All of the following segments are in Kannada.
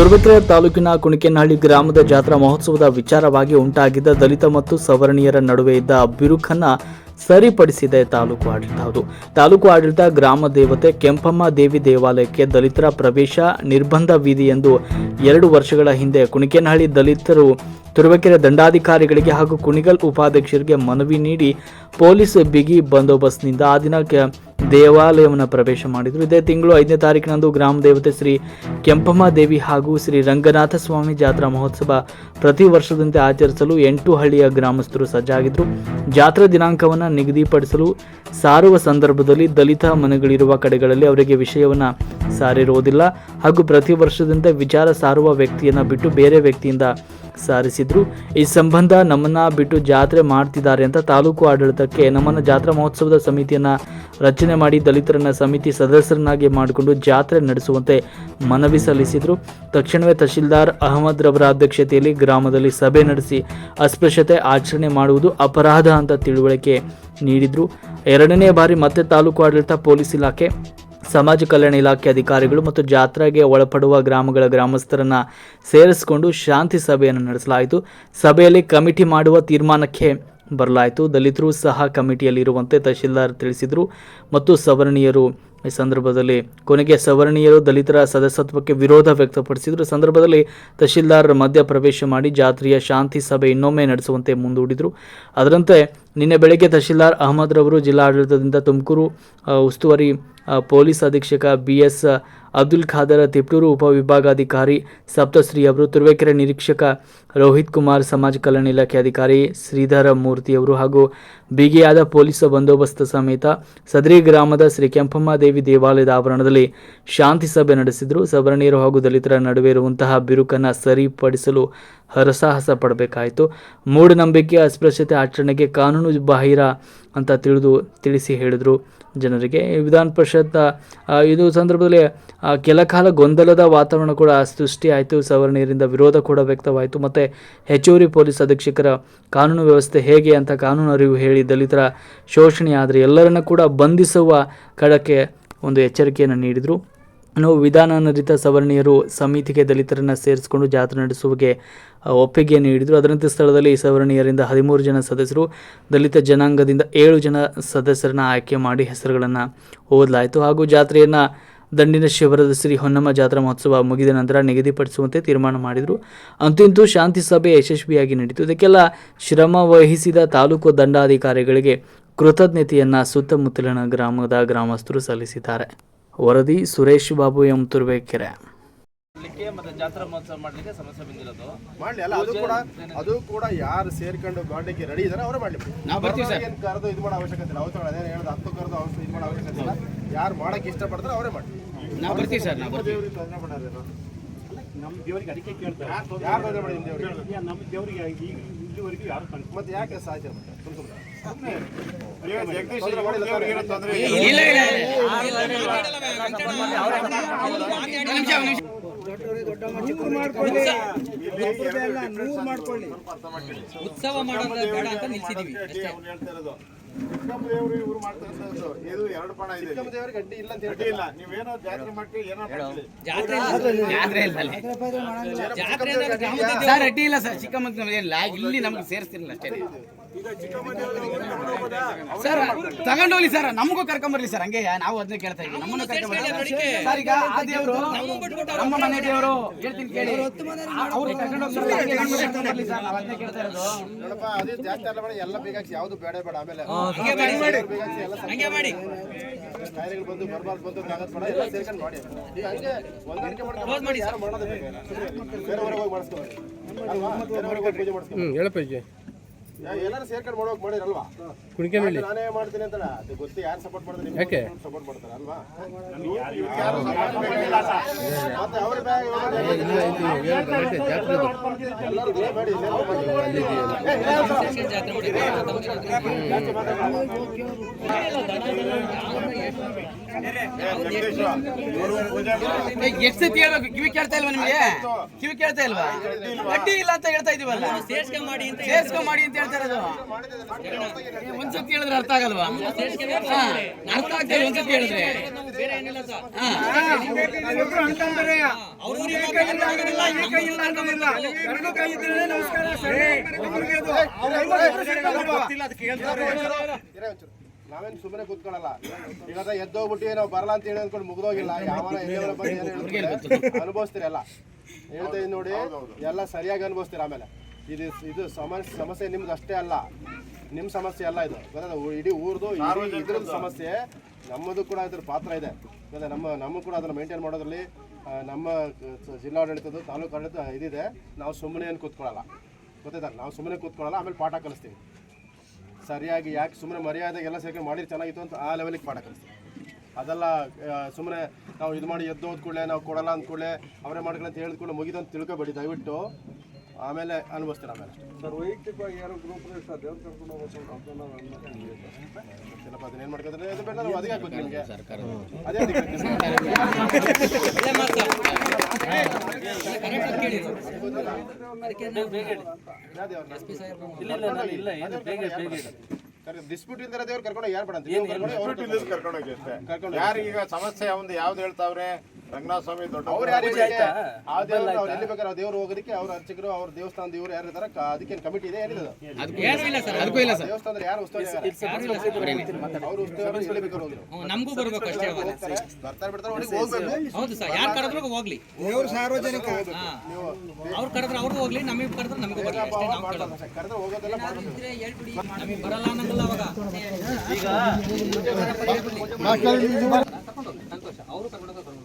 ತುರುವೇಕೆರೆ ತಾಲೂಕಿನ ಕುಣಿಕೆನಹಳ್ಳಿ ಗ್ರಾಮದ ಜಾತ್ರಾ ಮಹೋತ್ಸವದ ವಿಚಾರವಾಗಿ ಉಂಟಾಗಿದ್ದ ದಲಿತ ಮತ್ತು ಸವರ್ಣೀಯರ ನಡುವೆ ಇದ್ದ ಬಿರುಕನ್ನ ಸರಿಪಡಿಸಿದೆ ತಾಲೂಕು ಆಡಳಿತ. ಹೌದು, ತಾಲೂಕು ಆಡಳಿತ ಗ್ರಾಮ ದೇವತೆ ಕೆಂಪಮ್ಮ ದೇವಿ ದೇವಾಲಯಕ್ಕೆ ದಲಿತರ ಪ್ರವೇಶ ನಿರ್ಬಂಧವಿದೆ ಎಂದು ಎರಡು ವರ್ಷಗಳ ಹಿಂದೆ ಕುಣಿಕೆನಹಳ್ಳಿ ದಲಿತರು ತುರುವಕೆರೆ ದಂಡಾಧಿಕಾರಿಗಳಿಗೆ ಹಾಗೂ ಕುಣಿಗಲ್ ಉಪಾಧ್ಯಕ್ಷರಿಗೆ ಮನವಿ ನೀಡಿ ಪೊಲೀಸ್ ಬಿಗಿ ಬಂದೋಬಸ್ತ್ನಿಂದ ಆ ದಿನ ದೇವಾಲಯವನ್ನು ಪ್ರವೇಶ ಮಾಡಿದರು. ಇದೇ ತಿಂಗಳು ಐದನೇ ತಾರೀಕಿನಂದು ಗ್ರಾಮ ದೇವತೆ ಶ್ರೀ ಕೆಂಪಮ್ಮ ದೇವಿ ಹಾಗೂ ಶ್ರೀ ರಂಗನಾಥ ಸ್ವಾಮಿ ಜಾತ್ರಾ ಮಹೋತ್ಸವ ಪ್ರತಿ ವರ್ಷದಂತೆ ಆಚರಿಸಲು ಎಂಟು ಹಳ್ಳಿಯ ಗ್ರಾಮಸ್ಥರು ಸಜ್ಜಾಗಿದ್ದರು ಜಾತ್ರಾ ದಿನಾಂಕವನ್ನು ನಿಗದಿಪಡಿಸಲು ಸಾರುವ ಸಂದರ್ಭದಲ್ಲಿ ದಲಿತ ಮನೆಗಳಿರುವ ಕಡೆಗಳಲ್ಲಿ ಅವರಿಗೆ ವಿಷಯವನ್ನು ಸಾರಿರುವುದಿಲ್ಲ. ಹಾಗೂ ಪ್ರತಿ ವರ್ಷದಂತೆ ವಿಚಾರ ಸಾರುವ ವ್ಯಕ್ತಿಯನ್ನು ಬಿಟ್ಟು ಬೇರೆ ವ್ಯಕ್ತಿಯಿಂದ ಸಾರಿಸಿದ್ರು. ಈ ಸಂಬಂಧ ನಮ್ಮನ್ನ ಬಿಟ್ಟು ಜಾತ್ರೆ ಮಾಡ್ತಿದ್ದಾರೆ ಅಂತ ತಾಲೂಕು ಆಡಳಿತಕ್ಕೆ ನಮ್ಮನ್ನ ಜಾತ್ರಾ ಮಹೋತ್ಸವದ ಸಮಿತಿಯನ್ನ ರಚನೆ ಮಾಡಿ ದಲಿತರನ್ನ ಸಮಿತಿ ಸದಸ್ಯರನ್ನಾಗಿ ಮಾಡಿಕೊಂಡು ಜಾತ್ರೆ ನಡೆಸುವಂತೆ ಮನವಿ ಸಲ್ಲಿಸಿದ್ರು. ತಕ್ಷಣವೇ ತಹಶೀಲ್ದಾರ್ ಅಹಮದ್ ರವರ ಅಧ್ಯಕ್ಷತೆಯಲ್ಲಿ ಗ್ರಾಮದಲ್ಲಿ ಸಭೆ ನಡೆಸಿ ಅಸ್ಪೃಶ್ಯತೆ ಆಚರಣೆ ಮಾಡುವುದು ಅಪರಾಧ ಅಂತ ತಿಳುವಳಿಕೆ ನೀಡಿದ್ರು. ಎರಡನೇ ಬಾರಿ ಮತ್ತೆ ತಾಲೂಕು ಆಡಳಿತ ಪೊಲೀಸ್ ಇಲಾಖೆ ಸಮಾಜ ಕಲ್ಯಾಣ ಇಲಾಖೆ ಅಧಿಕಾರಿಗಳು ಮತ್ತು ಜಾತ್ರೆಗೆ ಒಳಪಡುವ ಗ್ರಾಮಗಳ ಗ್ರಾಮಸ್ಥರನ್ನ ಸೇರಿಸಿಕೊಂಡು ಶಾಂತಿ ಸಭೆಯನ್ನು ನಡೆಸಲಾಯಿತು. ಸಭೆಯಲ್ಲಿ ಕಮಿಟಿ ಮಾಡುವ ತೀರ್ಮಾನಕ್ಕೆ ಬರಲಾಯಿತು. ದಲಿತರು ಸಹ ಕಮಿಟಿಯಲ್ಲಿರುವಂತೆ ತಹಶೀಲ್ದಾರ್ ತಿಳಿಸಿದರು. ಮತ್ತು ಸವರ್ಣೀಯರು ಈ ಸಂದರ್ಭದಲ್ಲಿ ಕೊನೆಗೆ ಸವರ್ಣೀಯರು ದಲಿತರ ಸದಸ್ಯತ್ವಕ್ಕೆ ವಿರೋಧ ವ್ಯಕ್ತಪಡಿಸಿದರು. ಸಂದರ್ಭದಲ್ಲಿ ತಹಶೀಲ್ದಾರ್ ಮಧ್ಯ ಪ್ರವೇಶ ಮಾಡಿ ಜಾತ್ರೆಯ ಶಾಂತಿ ಸಭೆ ಇನ್ನೊಮ್ಮೆ ನಡೆಸುವಂತೆ ಮುಂದೂಡಿದರು. ಅದರಂತೆ ನಿನ್ನೆ ಬೆಳಗ್ಗೆ ತಹಶೀಲ್ದಾರ್ ಅಹಮದ್ ರವರು ಜಿಲ್ಲಾಡಳಿತದಿಂದ ತುಮಕೂರು ಉಸ್ತುವಾರಿ ಪೊಲೀಸ್ ಅಧೀಕ್ಷಕ ಬಿ ಎಸ್ ಅಬ್ದುಲ್ ಖಾದರ್ ತಿಪ್ಟೂರು ಉಪವಿಭಾಗಾಧಿಕಾರಿ ಸಪ್ತಶ್ರೀ ಅವರು ತುರುವೇಕೆರೆ ನಿರೀಕ್ಷಕ ರೋಹಿತ್ ಕುಮಾರ್ ಸಮಾಜ ಕಲ್ಯಾಣ ಇಲಾಖೆ ಅಧಿಕಾರಿ ಶ್ರೀಧರ ಮೂರ್ತಿಯವರು ಹಾಗೂ ಬಿಗಿಯಾದ ಪೊಲೀಸ್ ಬಂದೋಬಸ್ತ್ ಸಮೇತ ಸದರಿ ಗ್ರಾಮದ ಶ್ರೀ ಕೆಂಪಮ್ಮ ದೇವಿ ದೇವಾಲಯದ ಆವರಣದಲ್ಲಿ ಶಾಂತಿ ಸಭೆ ನಡೆಸಿದರು. ಸವರ್ಣೀಯರು ಹಾಗೂ ದಲಿತರ ನಡುವೆ ಇರುವಂತಹ ಬಿರುಕನ್ನು ಸರಿಪಡಿಸಲು ಹರಸಾಹಸ ಪಡಬೇಕಾಯಿತು. ಮೂಢನಂಬಿಕೆ ಅಸ್ಪೃಶ್ಯತೆ ಆಚರಣೆಗೆ ಕಾನೂನು ಬಾಹಿರ ಅಂತ ತಿಳಿದು ತಿಳಿಸಿ ಹೇಳಿದರು. ಜನರಿಗೆ. ವಿಧಾನ ಪರಿಷತ್ ಇದು ಸಂದರ್ಭದಲ್ಲಿ ಕೆಲ ಕಾಲ ಗೊಂದಲದ ವಾತಾವರಣ ಕೂಡ ಸೃಷ್ಟಿಯಾಯಿತು ಸವರ್ಣೀಯರಿಂದ ವಿರೋಧ ಕೂಡ ವ್ಯಕ್ತವಾಯಿತು. ಮತ್ತು ಹೆಚ್ಚುವರಿ ಪೊಲೀಸ್ ಅಧೀಕ್ಷಕರ ಕಾನೂನು ವ್ಯವಸ್ಥೆ ಹೇಗೆ ಅಂತ ಕಾನೂನು ಅರಿವು ಹೇಳಿ ದಲಿತರ ಶೋಷಣೆ ಆದರೆ ಎಲ್ಲರನ್ನ ಕೂಡ ಬಂಧಿಸುವ ಕಡಕ್ಕೆ ಒಂದು ಎಚ್ಚರಿಕೆಯನ್ನು ನೀಡಿದರು. ಇನ್ನು ವಿಧಾನಾನುರಿತ ಸವರ್ಣೀಯರು ಸಮಿತಿಗೆ ದಲಿತರನ್ನು ಸೇರಿಸಿಕೊಂಡು ಜಾತ್ರೆ ನಡೆಸುವಿಗೆ ಆ, ಒಪ್ಪಿಗೆ ನೀಡಿದರು. ಅದರಂತೆ ಸ್ಥಳದಲ್ಲಿ ಸವರ್ಣೀಯರಿಂದ ಹದಿಮೂರು ಜನ ಸದಸ್ಯರು ದಲಿತ ಜನಾಂಗದಿಂದ ಏಳು ಜನ ಸದಸ್ಯರನ್ನು ಆಯ್ಕೆ ಮಾಡಿ ಹೆಸರುಗಳನ್ನು ಓದಲಾಯಿತು. ಹಾಗೂ ಜಾತ್ರೆಯನ್ನು ದಂಡಿನ ಶಿವರದ ಶ್ರೀ ಹೊನ್ನಮ್ಮ ಜಾತ್ರಾ ಮಹೋತ್ಸವ ಮುಗಿದ ನಂತರ ನಿಗದಿಪಡಿಸುವಂತೆ ತೀರ್ಮಾನ ಮಾಡಿದರು. ಅಂತಿಂತೂ ಶಾಂತಿ ಸಭೆ ಯಶಸ್ವಿಯಾಗಿ ನಡೀತು. ಇದಕ್ಕೆಲ್ಲ ಶ್ರಮ ವಹಿಸಿದ ತಾಲೂಕು ದಂಡಾಧಿಕಾರಿಗಳಿಗೆ ಕೃತಜ್ಞತೆಯನ್ನು ಸುತ್ತಮುತ್ತಲಿನ ಗ್ರಾಮದ ಗ್ರಾಮಸ್ಥರು ಸಲ್ಲಿಸಿದ್ದಾರೆ. ವರದಿ ಸುರೇಶ್ ಬಾಬು ಎಂ ತುರ್ಬೇಕೆರೆ ಮಾಡ್ಲಿಕ್ಕೆ ಮತ್ತೆ ಜಾತ್ರಾ ಮಹೋತ್ಸವ ಮಾಡ್ಲಿಕ್ಕೆ ಸಮಸ್ಯೆ ಬಂದಿರೋದು. ಮಾಡ್ಲಿ ಅಲ್ಲ ಅದು ಕೂಡ ಅದು ಕೂಡ ಯಾರು ಸೇರ್ಕೊಂಡು ಮಾಡ್ಲಿಕ್ಕೆ ರೆಡಿ ಇದಾರೆ ಅವರೇ ಮಾಡ್ಲಿ. ನಾವು ಬರ್ತೀವಿ ಸರ್. ಏನು ಕರೆದು ಇದು ಮಾಡೋ ಅವಶ್ಯಕತೆ ಇಲ್ಲ. ಅವತ್ತು ಅದೇನು ಹೇಳೋದು ಹತ್ತು ಕರೆದು ಅವಶ್ಯ ಇದು ಮಾಡೋ ಅವಶ್ಯಕತೆ ಇಲ್ಲ. ಯಾರು ಮಾಡಕ್ಕೆ ಇಷ್ಟಪಡ್ತಾರೆ ಅವರೇ ಮಾಡಿ ನಾವು ಬರ್ತೀವಿ ಸರ್ ನಾವು ದೇವ್ರಿಗೆ ತೊಂದರೆ ಮಾಡೋದೇನು? ನಮ್ಮ ದೇವರಿಗೆ ಅದಕ್ಕೆ ಕೇಳ್ತಾರೆ. ಯಾರು ತೊಂದರೆ ಮಾಡಿ ನಿಮ್ಮ ದೇವ್ರಿಗೆ? ನಮ್ಮ ದೇವರಿಗೆ ಈಗ ಇಲ್ಲಿವರೆಗೂ ಯಾರು ಕನ್ಫರ್ಮ್ ಮತ್ತೆ ಯಾಕೆ ಸಾಧ್ಯ ಮತ್ತೆ? ಉತ್ಸವ ಮಾಡೋದು ಬೇಡ ಅಂತ ನಿಲ್ಸಿದೀವಿ ಚಿಕ್ಕಮ್ಮ ಇವ್ರು ಇದು ಎರಡು ಪಣ ಇದೆ ಚಿಕ್ಕಮ್ಮ ಅಡ್ಡಿ ಇಲ್ಲ ಅಂತ ಅಡ್ಡಿ ಇಲ್ಲ. ನೀವೇನೋ ಜಾತ್ರೆ ಮಾಡ್ತೀವಿ ಏನೋ ಜಾತ್ರೆ ಜಾತ್ರೆ ಇಲ್ಲ ಜಾತ್ರೆ ಸರ್ ಅಡ್ಡಿ ಇಲ್ಲ ಸರ್. ಏನಿಲ್ಲ. ಇಲ್ಲಿ ನಮ್ಗೆ ಸೇರಿಸ್ತಿರಲಿಲ್ಲ ಅಷ್ಟೇ. ಸರ್ ತಗೊಂಡೋಗ್ಲಿ ಸರ್ ನಮಗೂ ಕರ್ಕೊಂಬರ್ಲಿ ಸರ್ ಹಂಗೆ ನಾವು ಅದನ್ನ ಕೇಳ್ತಾ ಇದ್ದೀವಿ. ನಮ್ಮನ್ನು ಕರ್ಕೊಂಬರ್ಲಿ ಸರ್ ಈಗ ಆ ದೇವರು ನಮ್ಮ ಮನೆ ದೇವರು ಹೇಳ್ತೀನಿ ಕೇಳಿ. ಅವ್ರು ಸರ್ ನಾವು ಅದನ್ನೇ ಕೇಳ್ತಾ ಇರೋದು. ನೋಡಪ್ಪ ಅದೇ ಜಾಸ್ತಿ ಅಲ್ಲ ಬೇಡ ಎಲ್ಲ ಬೇಕಾಗಿ ಯಾವುದು ಬೇಡ ಬೇಡ ಆಮೇಲೆ ಹಂಗೆ ಮಾಡಿ. ಕಾಯಿಲೆಗಳು ಬಂದು ಬರಬಾರ್ದು ಬಂದು ಎಲ್ಲ ಸೇರ್ಕೊಂಡು ಮಾಡಿ. ಈಗ ಹಂಗೆ ಹೊಂದಾಣಿಕೆ ಮಾಡ್ಕೊಂಡು ಯಾರು ಮಾಡೋದಿಲ್ಲ. ಬೇರೆಯವ್ರಿಗೆ ಹೋಗಿ ಮಾಡಿಸ್ಕೊಳ್ಳಿ ಅಲ್ವಾ? ಬೇರೆಯವ್ರಿಗೆ ಹೋಗಿ ಪೂಜೆ ಮಾಡಿಸ್ಕೊಳ್ಳಿ ಹೇಳಪ್ಪ ಎಲ್ಲರೂ ಸೇರ್ಕೊಂಡು ಮಾಡೋಕೆ ಮಾಡಿರಲ್ವಾ ಕುಣಿಕೆನಹಳ್ಳಿ ನಾನೇ ಮಾಡ್ತೀನಿ ಅಂತಲ್ಲ ಅದು ಗೊತ್ತು ಯಾರು ಸಪೋರ್ಟ್ ಮಾಡ್ತಾರೆ ಯಾಕೆ? ಸಪೋರ್ಟ್ ಮಾಡ್ತಾರೆ ಅಲ್ವಾ. ಮತ್ತೆ ಅವ್ರ ಬ್ಯಾಗ್ ಎಲ್ಲರೂ ಮಾಡಿ. ಎಷ್ಟು ಸತಿ ಹೇಳ್ಬೇಕು ಕಿವಿ ಕೇಳ್ತಾ ಇಲ್ವಾ ನಿಮಗೆ? ಕಿವಿ ಕೇಳ್ತಾ ಇಲ್ವಾ? ಅಡ್ಡಿ ಇಲ್ಲ ಅಂತ ಹೇಳ್ತಾ ಇದೀವಲ್ಲ? ಸೇರ್ಸ್ಕೊಂಡ್ ಮಾಡಿ ಅಂತ ಸೇರ್ಸ್ಕೊಂಡ್ ಮಾಡಿ ಅಂತ ಒಂದ್ಸತಿ ಹೇಳಿದ್ರೆ ಅರ್ಥ ಆಗಲ್ವಾ? ಅರ್ಥ ಆಗ್ತದೆ ಒಂದ್ಸತಿ ಹೇಳಿದ್ರೆ. ಬೇರೆ ಏನಿಲ್ಲ ಸರ್. ನಾವೇನ್ ಸುಮ್ಮನೆ ಕೂತ್ಕೊಳ್ಳಲ್ಲ ಈಗ ಅದ ಎದ್ದೋಗ್ಬಿಟ್ಟು ನಾವು ಬರಲ್ಲ ಅಂತ ಹೇಳಿ ಅನ್ಕೊಂಡು ಮುಗ್ದೋಗಿಲ್ಲ. ಯಾವನ ಎಲ್ಲಿಯವರ ಬಂದು ಏನ್ ಹೇಳಿದ್ರು ಅನುಭವಿಸ್ತೀರಿ ಹೇಳ್ತಾ ನೋಡಿ ಎಲ್ಲ ಸರಿಯಾಗಿ ಅನುಭವಿಸ್ತೀರ ಆಮೇಲೆ. ಇದು ಇದು ಸಮಸ್ಯೆ ಸಮಸ್ಯೆ ನಿಮ್ದು ಅಷ್ಟೇ ಅಲ್ಲ. ನಿಮ್ ಸಮಸ್ಯೆ ಅಲ್ಲ ಇದು. ಗೊತ್ತಾ ಇಡೀ ಊರ್ದು ಇಡೀ ಇದ್ರದ್ದು ಸಮಸ್ಯೆ ನಮ್ಮದು ಕೂಡ ಇದ್ರ ಪಾತ್ರ ಇದೆ. ಗೊತ್ತಾ ನಮ್ಮ ನಮ್ಮ ಕೂಡ ಅದನ್ನ ಮೇಂಟೈನ್ ಮಾಡೋದ್ರಲ್ಲಿ ನಮ್ಮ ಜಿಲ್ಲಾಡಳಿತದ ಜಿಲ್ಲಾಡಳಿತದ್ದು ತಾಲೂಕು ಆಡಳಿತ ಇದಿದೆ. ನಾವು ಸುಮ್ಮನೆ ಏನು ಕೂತ್ಕೊಳ್ಳಲ್ಲ ಗೊತ್ತಾಯ್ತಾ ನಾವು ಸುಮ್ಮನೆ ಕೂತ್ಕೊಳ್ಳಲ್ಲ ಆಮೇಲೆ ಪಾಠ ಕಲಿಸ್ತೀವಿ. ಸರಿಯಾಗಿ ಯಾಕೆ ಸುಮ್ಮನೆ ಮರ್ಯಾದೆಗೆ ಎಲ್ಲ ಸೇರ್ಕೊಂಡು ಮಾಡಿ ಚೆನ್ನಾಗಿತ್ತು ಅಂತ ಆ ಲೆವೆಲಿಗೆ ಪಾಠ ಕಲಿಸ್ತೀವಿ. ಅದೆಲ್ಲ ಸುಮ್ಮನೆ ನಾವು ಇದು ಮಾಡಿ ಎದ್ದು ಕೂಡಲೇ ನಾವು ಕೊಡಲ್ಲ ಅಂದ್ಕೊಳ್ಳೆ ಅವರೇ ಮಾಡ್ಕೊಳ್ಳಿ ಅಂತ ಹೇಳಿದ ಕೂಡಲೇ ಮುಗಿದು ಅಂತ ತಿಳ್ಕೊಬೇಡಿ. ದಯವಿಟ್ಟು ಆಮೇಲೆ ಅನುಭವಿಸ್ತೀರ ಆಮೇಲೆ? ಸರ್ ವೈಯಕ್ತಿಕವಾಗಿ ಯಾರೋ ಗ್ರೂಪ್ ಸರ್ ದೇವ್ರ ಕರ್ಕೊಂಡು ಹೋಗ್ಬೇಕು ಗೊತ್ತಿಲ್ಲಪ್ಪ ಅದನ್ನ ಏನು ಮಾಡ್ಕೊಂಡ್ರೆ ಅದು ಬೇಡ ನಾವು ಹಾಕ್ಬೇಕು ನಿಮಗೆ. ಅದೇ ಡಿಸ್ಪ್ಯೂಟ್ ಇಲ್ದಿರ ದೇವ್ರು ಕರ್ಕೊಂಡು ಯಾರು ಬೇಡ ಕರ್ಕೊಂಡು ಕರ್ಕೊಂಡು ಯಾರೀಗ ಸಮಸ್ಯೆ ಒಂದು ಯಾವ್ದು ಹೇಳ್ತಾವ್ರೆ? ರಂಗನಾಥ ಸ್ವಾಮಿ ದೊಡ್ಡ? ಆ ದೇವ್ರು ಅವ್ರು ಎಲ್ಲಿ ಬೇಕಾದ್ರೆ ಆ ದೇವ್ರು ಹೋಗೋದಕ್ಕೆ ಅವ್ರ ಅರ್ಚಕರು ಅವ್ರ ದೇವಸ್ಥಾನದ ಇವ್ರು ಯಾರು ಇದಾರೆ? ಅದಕ್ಕೆ ಕಮಿಟಿ ಇದೆ ಏನಿದೆ ಅದು? ಏನೂ ಇಲ್ಲ ಸರ್. ಅದಕ್ಕೂ ಇಲ್ಲ ಸರ್. ದೇವಸ್ಥಾನದ ಯಾರು ಉಸ್ತುವಾರಿ ಅವ್ರು ಉಸ್ತುವಾರಿ ಎಲ್ಲಿ ಬೇಕಾದ್ರೆ ಹೋದ್ರು. ನಮಗೂ ಬರ್ಬೇಕು ಅಷ್ಟೇ ಅವಾಗ. ಹೋಗ್ತಾರೆ. ಬರ್ತಾರೆ ಬಿಡ್ತಾರೆ ಅವ್ರಿಗೆ ಹೋಗ್ಬೇಕು. ಹೌದು ಸರ್. ಯಾರು ಕರೆದ್ರು ಹೋಗ್ಲಿ. ಅವ್ರು ಕರೆದ್ರೆ ಅವ್ರಿಗೂ ಹೋಗ್ಲಿ ನಮಗೆ ಕರೆದ್ರೆ ನಮಗೂ ಬರ್ಲಿ. ಅಷ್ಟೇ ನಾವು ಕರೆದ್ರೆ ಹೋಗೋದೆಲ್ಲ ಮಾಡ್ಬೇಕು. ಇದ್ರೆ ಹೇಳ್ಬಿಡಿ ನಮಗೆ ಬರಲ್ಲ ಅನ್ನಂಗಿಲ್ಲ ಅವಾಗ. ಈಗ ಸಂತೋಷ. ಅವರು ಹೋಗ್ಲಿ.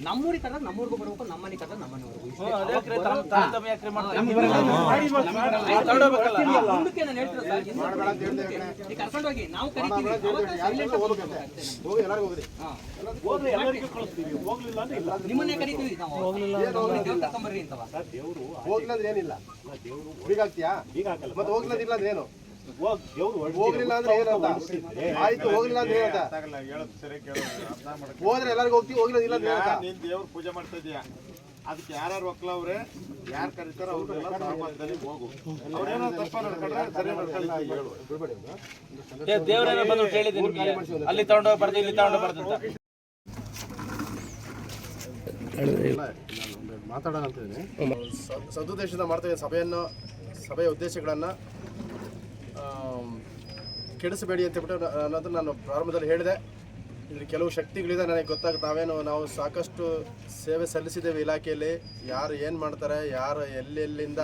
ನಮ್ಮೂರಿಗೆ ಕರೆದ್ರೆ ನಮ್ಮೂರಿಗೂ ಬರಬೇಕು ನಮ್ಮನೆ ಕರೆದಾಗ ಕರೆದ್ರೆ ನಮ್ಮ ಮನೆಯವ್ರಿಗೂ ಇಷ್ಟೇ. ಹ್ಞೂ, ಅದೇ ಕ್ರೇ ತಮ್ಮ ತಾರತಮ್ಯ ಯಾಕ್ರಿ ಮಾಡ್ತೀರಿ? ಮುಂದಕ್ಕೆ ನಾನು ಸರ್ ನೀವು ಕರ್ಕೊಂಡು ಹೋಗಿ ನಾವು ಕರಿತೀವಿ. ಅವಾಗ ಯಾರು ಹೋಗ್ಬೇಕಂತೆ ಹೋಗಿ ಎಲ್ಲರಿಗೂ ಹೋಗ್ರಿ ಹೋಗ್ಲಿ ಎಲ್ಲರಿಗೂ ಕಳಿಸ್ತೀವಿ. ಹೋಗ್ಲಿಲ್ಲ ಅಂದ್ರೆ ಇಲ್ಲ. ನಿಮ್ಮನ್ನೇ ಕರಿತೀವಿ. ನಾವು ಕರ್ಕೊಂಬರ್ರಿ ಅಂತವ. ದೇವರು ಏನಿಲ್ಲ. ಬೀಗಾಗ್ತೀಯಾ ಈಗ ಹಾಕಲ್ಲ. ಮತ್ತೆ ಹೋಗ್ಲಿಲ್ಲ ಅಂದ್ರೆ ಏನು? ಹೋಗ್ಲಿಲ್ಲ ಅಂದ್ರೆ ಏನಂತ ಆಯ್ತು ಹೋಗ್ಲಿಲ್ಲ ಅಂದ್ರೆ ಏನಂತ ಗೊತ್ತಾಗಲ್ಲ ಹೇಳೋದು ಸರಿ ಕೇಳೋದು ಹೋದ್ರೆ ಎಲ್ಲರಿಗೂ ಹೋಗ್ತೀವಿ ಹೋಗ್ಲಿಲ್ಲ ಇಲ್ಲ ಅಂದ್ರೆ ಏನಂತ ನೀನ್ ದೇವ್ರ ಪೂಜೆ ಮಾಡ್ತಾ ಇದೀಯ? ಅದಕ್ಕೆ ಯಾರ್ಯಾರು ಒಕ್ಲವ್ರೆ ಯಾರು ಕರೀತಾರ ಅವ್ರೆಲ್ಲ ಸಹಮತದಲ್ಲಿ ಹೋಗು. ಅವ್ರೇನೋ ತಪ್ಪ ನಡ್ಕೊಂಡ್ರೆ ಸರಿ ನಡ್ಕೊಳ್ಳಿ ಹೇಳು. ದೇವ್ರೇನೋ ಬಂದು ಹೇಳಿದೆ ನಿಮಗೆ. ಅಲ್ಲಿ ತಗೊಂಡೋಗ್ಬಾರ್ದು ಇಲ್ಲಿ ತಗೊಂಡೋಗ್ಬಾರ್ದು ಅಂತ ಇಲ್ಲ ನಾನು ಮಾತಾಡೋಣ ಅಂತ ಇದ್ದೀನಿ. ಸದುದ್ದೇಶದಿಂದ ಮಾಡ್ತಾ ಇದ್ದೀನಿ ಸಭೆಯನ್ನು ಸಭೆಯ ಉದ್ದೇಶಗಳನ್ನು. ಕೆಡಿಸಬೇಡಿ ಅಂತ ಹೇಳ್ಬಿಟ್ಟು ಅನ್ನೋದು ನಾನು ಪ್ರಾರಂಭದಲ್ಲಿ ಹೇಳಿದೆ. ಇಲ್ಲಿ ಕೆಲವು ಶಕ್ತಿಗಳಿದೆ ನನಗೆ ಗೊತ್ತಾಗುತ್ತೆ. ನಾವೇನು, ನಾವು ಸಾಕಷ್ಟು ಸೇವೆ ಸಲ್ಲಿಸಿದ್ದೇವೆ ಇಲಾಖೆಯಲ್ಲಿ. ಯಾರು ಏನು ಮಾಡ್ತಾರೆ, ಯಾರು ಎಲ್ಲೆಲ್ಲಿಂದ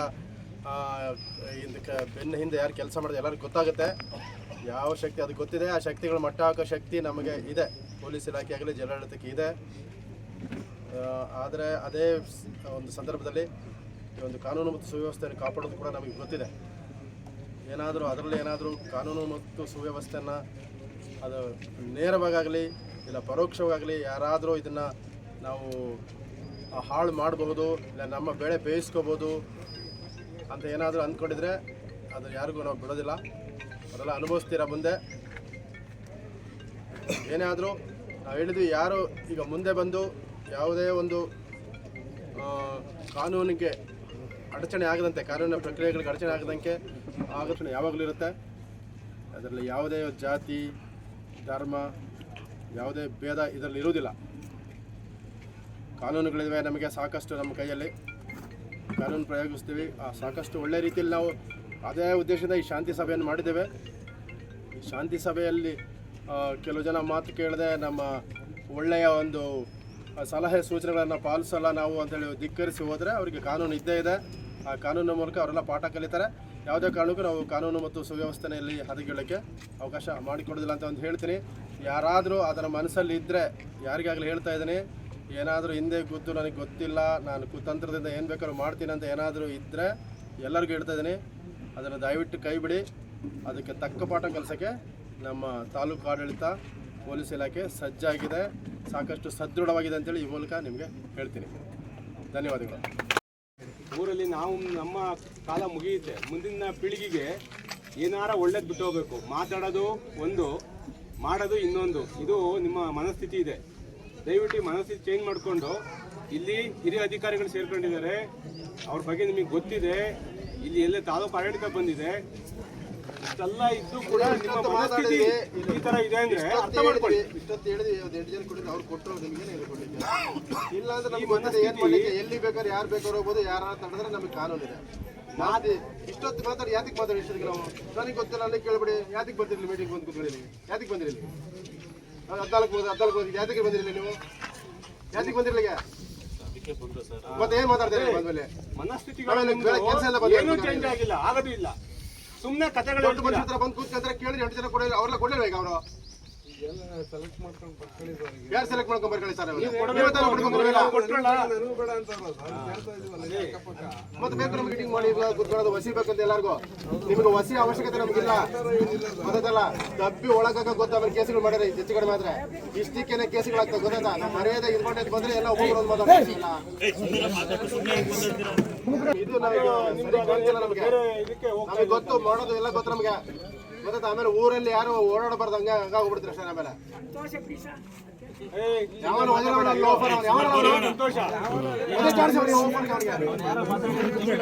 ಇದಕ್ಕೆ ಬೆನ್ನ ಹಿಂದೆ ಯಾರು ಕೆಲಸ ಮಾಡಿದೆ ಎಲ್ಲರಿಗೂ ಗೊತ್ತಾಗುತ್ತೆ. ಯಾವ ಶಕ್ತಿ, ಅದು ಗೊತ್ತಿದೆ. ಆ ಶಕ್ತಿಗಳು ಮಟ್ಟ ಹಾಕೋ ಶಕ್ತಿ ನಮಗೆ ಇದೆ. ಪೊಲೀಸ್ ಇಲಾಖೆ ಆಗಲಿ ಜಿಲ್ಲಾಡಳಿತಕ್ಕೆ ಇದೆ. ಆದರೆ ಅದೇ ಒಂದು ಸಂದರ್ಭದಲ್ಲಿ ಒಂದು ಕಾನೂನು ಮತ್ತು ಸುವ್ಯವಸ್ಥೆಯನ್ನು ಕಾಪಾಡೋದು ಕೂಡ ನಮಗೆ ಗೊತ್ತಿದೆ. ಏನಾದರೂ ಅದರಲ್ಲಿ ಏನಾದರೂ ಕಾನೂನು ಮತ್ತು ಸುವ್ಯವಸ್ಥೆಯನ್ನು ಅದು ನೇರವಾಗಲಿ ಇಲ್ಲ ಪರೋಕ್ಷವಾಗಲಿ ಯಾರಾದರೂ ಇದನ್ನು ನಾವು ಹಾಳು ಮಾಡಬಹುದು, ಇಲ್ಲ ನಮ್ಮ ಬೆಳೆ ಬೇಯಿಸ್ಕೋಬೋದು ಅಂತ ಏನಾದರೂ ಅಂದ್ಕೊಂಡಿದ್ರೆ ಅದು ಯಾರಿಗೂ ನಾವು ಬಿಡೋದಿಲ್ಲ. ಅದೆಲ್ಲ ಅನುಭವಿಸ್ತೀರಾ ಮುಂದೆ? ಏನೇ ಆದರೂ ನಾವು ಹೇಳಿದ್ವಿ, ಯಾರು ಈಗ ಮುಂದೆ ಬಂದು ಯಾವುದೇ ಒಂದು ಕಾನೂನಿಗೆ ಅಡಚಣೆ ಆಗದಂತೆ, ಕಾನೂನಿನ ಪ್ರಕ್ರಿಯೆಗಳಿಗೆ ಅಡಚಣೆ ಆಗದಂತೆ ಆಗಚಣೆ ಯಾವಾಗಲೂ ಇರುತ್ತೆ. ಅದರಲ್ಲಿ ಯಾವುದೇ ಜಾತಿ, ಧರ್ಮ, ಯಾವುದೇ ಭೇದ ಇದರಲ್ಲಿ ಇರುವುದಿಲ್ಲ. ಕಾನೂನುಗಳಿವೆ, ನಮಗೆ ಸಾಕಷ್ಟು ನಮ್ಮ ಕೈಯಲ್ಲಿ. ಕಾನೂನು ಪ್ರಯೋಗಿಸ್ತೀವಿ. ಆ ಸಾಕಷ್ಟು ಒಳ್ಳೆಯ ರೀತಿಯಲ್ಲಿ ನಾವು ಅದೇ ಉದ್ದೇಶದಿಂದ ಈ ಶಾಂತಿ ಸಭೆಯನ್ನು ಮಾಡಿದ್ದೇವೆ. ಈ ಶಾಂತಿ ಸಭೆಯಲ್ಲಿ ಕೆಲವು ಜನ ಮಾತು ಕೇಳದೆ ನಮ್ಮ ಒಳ್ಳೆಯ ಒಂದು ಸಲಹೆ ಸೂಚನೆಗಳನ್ನು ಪಾಲಿಸಲ್ಲ ನಾವು ಅಂತೇಳಿ ಧಿಕ್ಕರಿಸಿ ಹೋದರೆ ಅವರಿಗೆ ಕಾನೂನು ಇದ್ದೇ ಇದೆ. ಆ ಕಾನೂನಿನ ಮೂಲಕ ಅವರೆಲ್ಲ ಪಾಠ ಕಲಿತಾರೆ. ಯಾವುದೇ ಕಾರಣಕ್ಕೂ ನಾವು ಕಾನೂನು ಮತ್ತು ಸುವ್ಯವಸ್ಥೆಯಲ್ಲಿ ಹದಗೆಡಕ್ಕೆ ಅವಕಾಶ ಮಾಡಿಕೊಡೋದಿಲ್ಲ ಅಂತ ಒಂದು ಹೇಳ್ತೀನಿ. ಯಾರಾದರೂ ಅದರ ಮನಸ್ಸಲ್ಲಿ ಇದ್ದರೆ ಯಾರಿಗಾಗಲಿ ಹೇಳ್ತಾ ಇದ್ದೀನಿ, ಏನಾದರೂ ಹಿಂದೆ ಗೊತ್ತು ನನಗೆ ಗೊತ್ತಿಲ್ಲ, ನಾನು ಕುತಂತ್ರದಿಂದ ಏನು ಬೇಕಾದ್ರೂ ಮಾಡ್ತೀನಿ ಅಂತ ಏನಾದರೂ ಇದ್ದರೆ ಎಲ್ಲರಿಗೂ ಹೇಳ್ತಾ ಇದ್ದೀನಿ. ಅದನ್ನು ದಯವಿಟ್ಟು ಕೈ ಬಿಡಿ. ಅದಕ್ಕೆ ತಕ್ಕ ಪಾಠ ಕಲಿಸೋಕ್ಕೆ ನಮ್ಮ ತಾಲೂಕು ಆಡಳಿತ, ಪೊಲೀಸ್ ಇಲಾಖೆ ಸಜ್ಜಾಗಿದೆ. ಸಾಕಷ್ಟು ಸದೃಢವಾಗಿದೆ ಅಂತೇಳಿ ಈ ಮೂಲಕ ನಿಮಗೆ ಹೇಳ್ತೀನಿ. ಧನ್ಯವಾದಗಳು. ಊರಲ್ಲಿ ನಾವು ನಮ್ಮ ಕಾಲ ಮುಗಿಯುತ್ತೆ. ಮುಂದಿನ ಪೀಳಿಗೆಗೆ ಏನಾರ ಒಳ್ಳೇದು ಬಿಟ್ಟು ಹೋಗ್ಬೇಕು. ಮಾತಾಡೋದು ಒಂದು, ಮಾಡೋದು ಇನ್ನೊಂದು. ಇದು ನಿಮ್ಮ ಮನಸ್ಥಿತಿ ಇದೆ. ದಯವಿಟ್ಟು ಮನಸ್ಥಿತಿ ಚೇಂಜ್ ಮಾಡಿಕೊಂಡು ಇಲ್ಲಿ ಹಿರಿಯ ಅಧಿಕಾರಿಗಳು ಸೇರ್ಕೊಂಡಿದ್ದಾರೆ. ಅವ್ರ ಬಗ್ಗೆ ನಿಮಗೆ ಗೊತ್ತಿದೆ. ಇಲ್ಲಿ ಎಲ್ಲೇ ತಾಲೂಕು ಆಡಳಿತ ಬಂದಿದೆ. ಇಷ್ಟೆಲ್ಲ ಇದ್ದು ಕೂಡ ನಿಮ್ಮ ಮನಸ್ಥಿತಿ ಈ ತರ ಇದೆ ಅಂದ್ರೆ ಅರ್ಥ ಮಾಡ್ಕೊಳ್ಳಿ. ಇಷ್ಟೊತ್ತು ಹೇಳಿದ್ವಿ ಒಂದು ಎಂಟು ಜನ ಕೊಟ್ಟಿದ್ದು ಅವ್ರು ಕೊಟ್ಟರು ನಿಮಗೆ ಹೇಳ್ಕೊಂಡಿದ್ದೆ ಇಲ್ಲ ಅಂದ್ರೆ ನಮ್ಗೆ ಮನಸ್ಸು ಏನ್ ಮಾಡ್ಲಿಕ್ಕೆ ಎಲ್ಲಿ ಬೇಕಾದ್ರೆ ಯಾರು ಬೇಕಾದ್ರೂ ಹೋಗ್ಬೋದು ಯಾರು ತಡೆದ್ರೆ ನಮಗೆ ಕಾನೂನಿದೆ. ಮಾತಿ ಇಷ್ಟೊತ್ತು ಮಾತಾಡಿ ಯಾತಿಗೆ ಮಾತಾಡಿ ಇಷ್ಟೊತ್ತಿಗೆ ನಾವು? ನನಗೆ ಗೊತ್ತಿಲ್ಲ ಅಲ್ಲಿ ಕೇಳ್ಬಿಡಿ. ಯಾತಿಗೆ ಬಂದಿರಲಿ ಮೀಟಿಂಗ್ ಬಂದು ಕೂತ್ಕೊಳ್ಳಿ ಯಾತಿಗೆ ಬಂದಿರಲಿ? ಹದಿನಾಲ್ಕು ಬಂದು ಹದಿನಾಲ್ಕು ಹೋಗಿ ಯಾತಿಗೆ ಬಂದಿರಲಿ ನೀವು? ಯಾತಿಗೆ ಬಂದಿರಲಿ ಮತ್ತೆ ಏನ್ ಮಾತಾಡ್ತೀರಿ ಮನಸ್ಥಿತಿ ಕೆಲಸ ಎಲ್ಲ ಬಂದಿಲ್ಲ ಆಗೋದು ಇಲ್ಲ. ಸುಮ್ಮನೆ ಕಥೆಗಳು ಬಂದ್ ಕೂತ್ಕೊಂತಾರೆ ಕೇಳಿ ಎಂಟು ಜನ ಅವ್ರಲ್ಲ ಅವ್ರೆಲ್ಲ ಕೊಡ್ಲಿಲ್ಲ ಈಗ ಅವರು? ಯಾರು ಸೆಲೆಕ್ಟ್ ಮಾಡ್ಕೊಂಡು ಬರ್ಕೊಳ್ಳಿ ಸರ್ ನೀವೇ? ಮತ್ತೆ ಬೇಕು ನಮ್ಗೆ ಮೀಟಿಂಗ್ ಮಾಡಿ ಕೂತ್ಕೊಳ್ಳೋದು ವಸಿ ಬೇಕಂತ ಎಲ್ಲರಿಗೂ. ನಿಮ್ಗೆ ವಸಿ ಅವಶ್ಯಕತೆ ನಮ್ಗಿಲ್ಲ. ಗೊತ್ತಲ್ಲ ದಬ್ಬಿ ಒಳಗಾಗ ಗೊತ್ತಾ? ಆಮೇಲೆ ಕೇಸುಗಳು ಮಾಡ್ಯಾರ ಹೆಚ್ಚು ಕಡಿಮೆ ಆದ್ರೆ. ಇಷ್ಟಕ್ಕೇನೆ ಕೇಸುಗಳಾಗ್ತವೆ ಗೊತ್ತಾ ನಮ್ಮ ಮರ್ಯಾದೆ ಇದು ಮಾಡಿ ಬಂದ್ರೆ ಎಲ್ಲ ಒಬ್ಬೊಬ್ರು ಒಂದು ಮಾತಾಡ್ತಿಲ್ಲ ಇದು ನಮಗೆ. ನಮಗೆ ಗೊತ್ತು ಮಾಡೋದು ಎಲ್ಲ ಗೊತ್ತು ನಮ್ಗೆ. ಗೊತ್ತಾ ಆಮೇಲೆ ಊರಲ್ಲಿ ಯಾರು ಓಡಾಡಬಾರ್ದು ಹಂಗೆ ಹಂಗಾಗ್ಬಿಡ್ತಾರೆ ಅಷ್ಟೇ ಆಮೇಲೆ ಏಯ್, ಯಾವನು ವಜನವನ ಲೋಫರ್ ಅವನು ಯಾವನು ಅವನು? ಸಂತೋಷ ಅದೇ ಚಾನ್ಸ್ ಅವ್ನಿಗೆ ಹೋಗ್ಬಿಡ್ಲಿ ಅವ್ನಿಗೆ.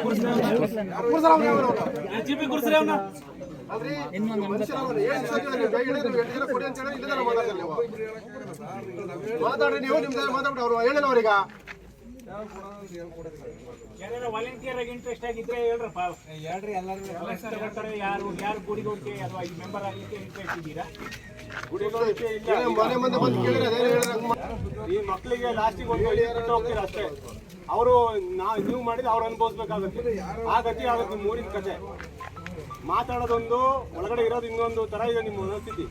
ಕೂರ್ಸ್ರ ಅವ್ನು ಯಾವನು ಅವನು? ಅಲ್ರಿ, ಮನುಷ್ಯರು ಅವನು. ಏನ್ ಸರಿ ಇಲ್ಲ, ನೀವು ಬೇಗ ಹೇಳಿದ್ರೆ ನೀವು ಎಂಟು ಜನ ಕೊಡಿ ಅಂತ ಹೇಳಿ ಇಲ್ಲಿಂದ ನಾವು ಮಾತಾಡ್ತಾರೆ ನೀವು. ಮಾತಾಡ್ರಿ ನೀವು ನಿಮ್ದು ಮಾತಾಡ್ಬಿಟ್ಟು ಅವ್ರು ಹೇಳಿಲ್ಲ ಅವ್ರೀಗ ವಾಲಂಟಿಯರ್ ಆಗಿ ಇಂಟ್ರೆಸ್ಟ್ ಆಗಿದ್ರೆ ಹೇಳ್ರಪ್ಪ. ಹೇಳ್ರಿ ಎಲ್ಲರೂ ಯಾರು ಯಾರು ಗುಡಿಗೆ ಹೋಗ್ತೀವಿ ಅಥವಾ ಈ ಮೆಂಬರ್ ಆಗಲಿಕ್ಕೆ ಇಂಟ್ರೆಸ್ಟ್ ಇದ್ದೀರಾ? ಈ ಮಕ್ಕಳಿಗೆ ಲಾಸ್ಟಿಗೆ ಒಂದು ಹೋಗ್ತೀರ ಅಷ್ಟೇ? ಅವರು ನಾ ನೀವು ಮಾಡಿದ್ರೆ ಅವ್ರು ಅನುಭವಿಸ್ಬೇಕಾಗುತ್ತೆ. ಆ ಗತಿ ಆಗುತ್ತೆ ನಿಮ್ಮ ಊರಿನ ಕತೆ. ಮಾತಾಡೋದೊಂದು ಒಳಗಡೆ ಇರೋದು ಇನ್ನೊಂದು ತರ ಇದೆ ನಿಮ್ಮ ಮನಸ್ಥಿತಿ.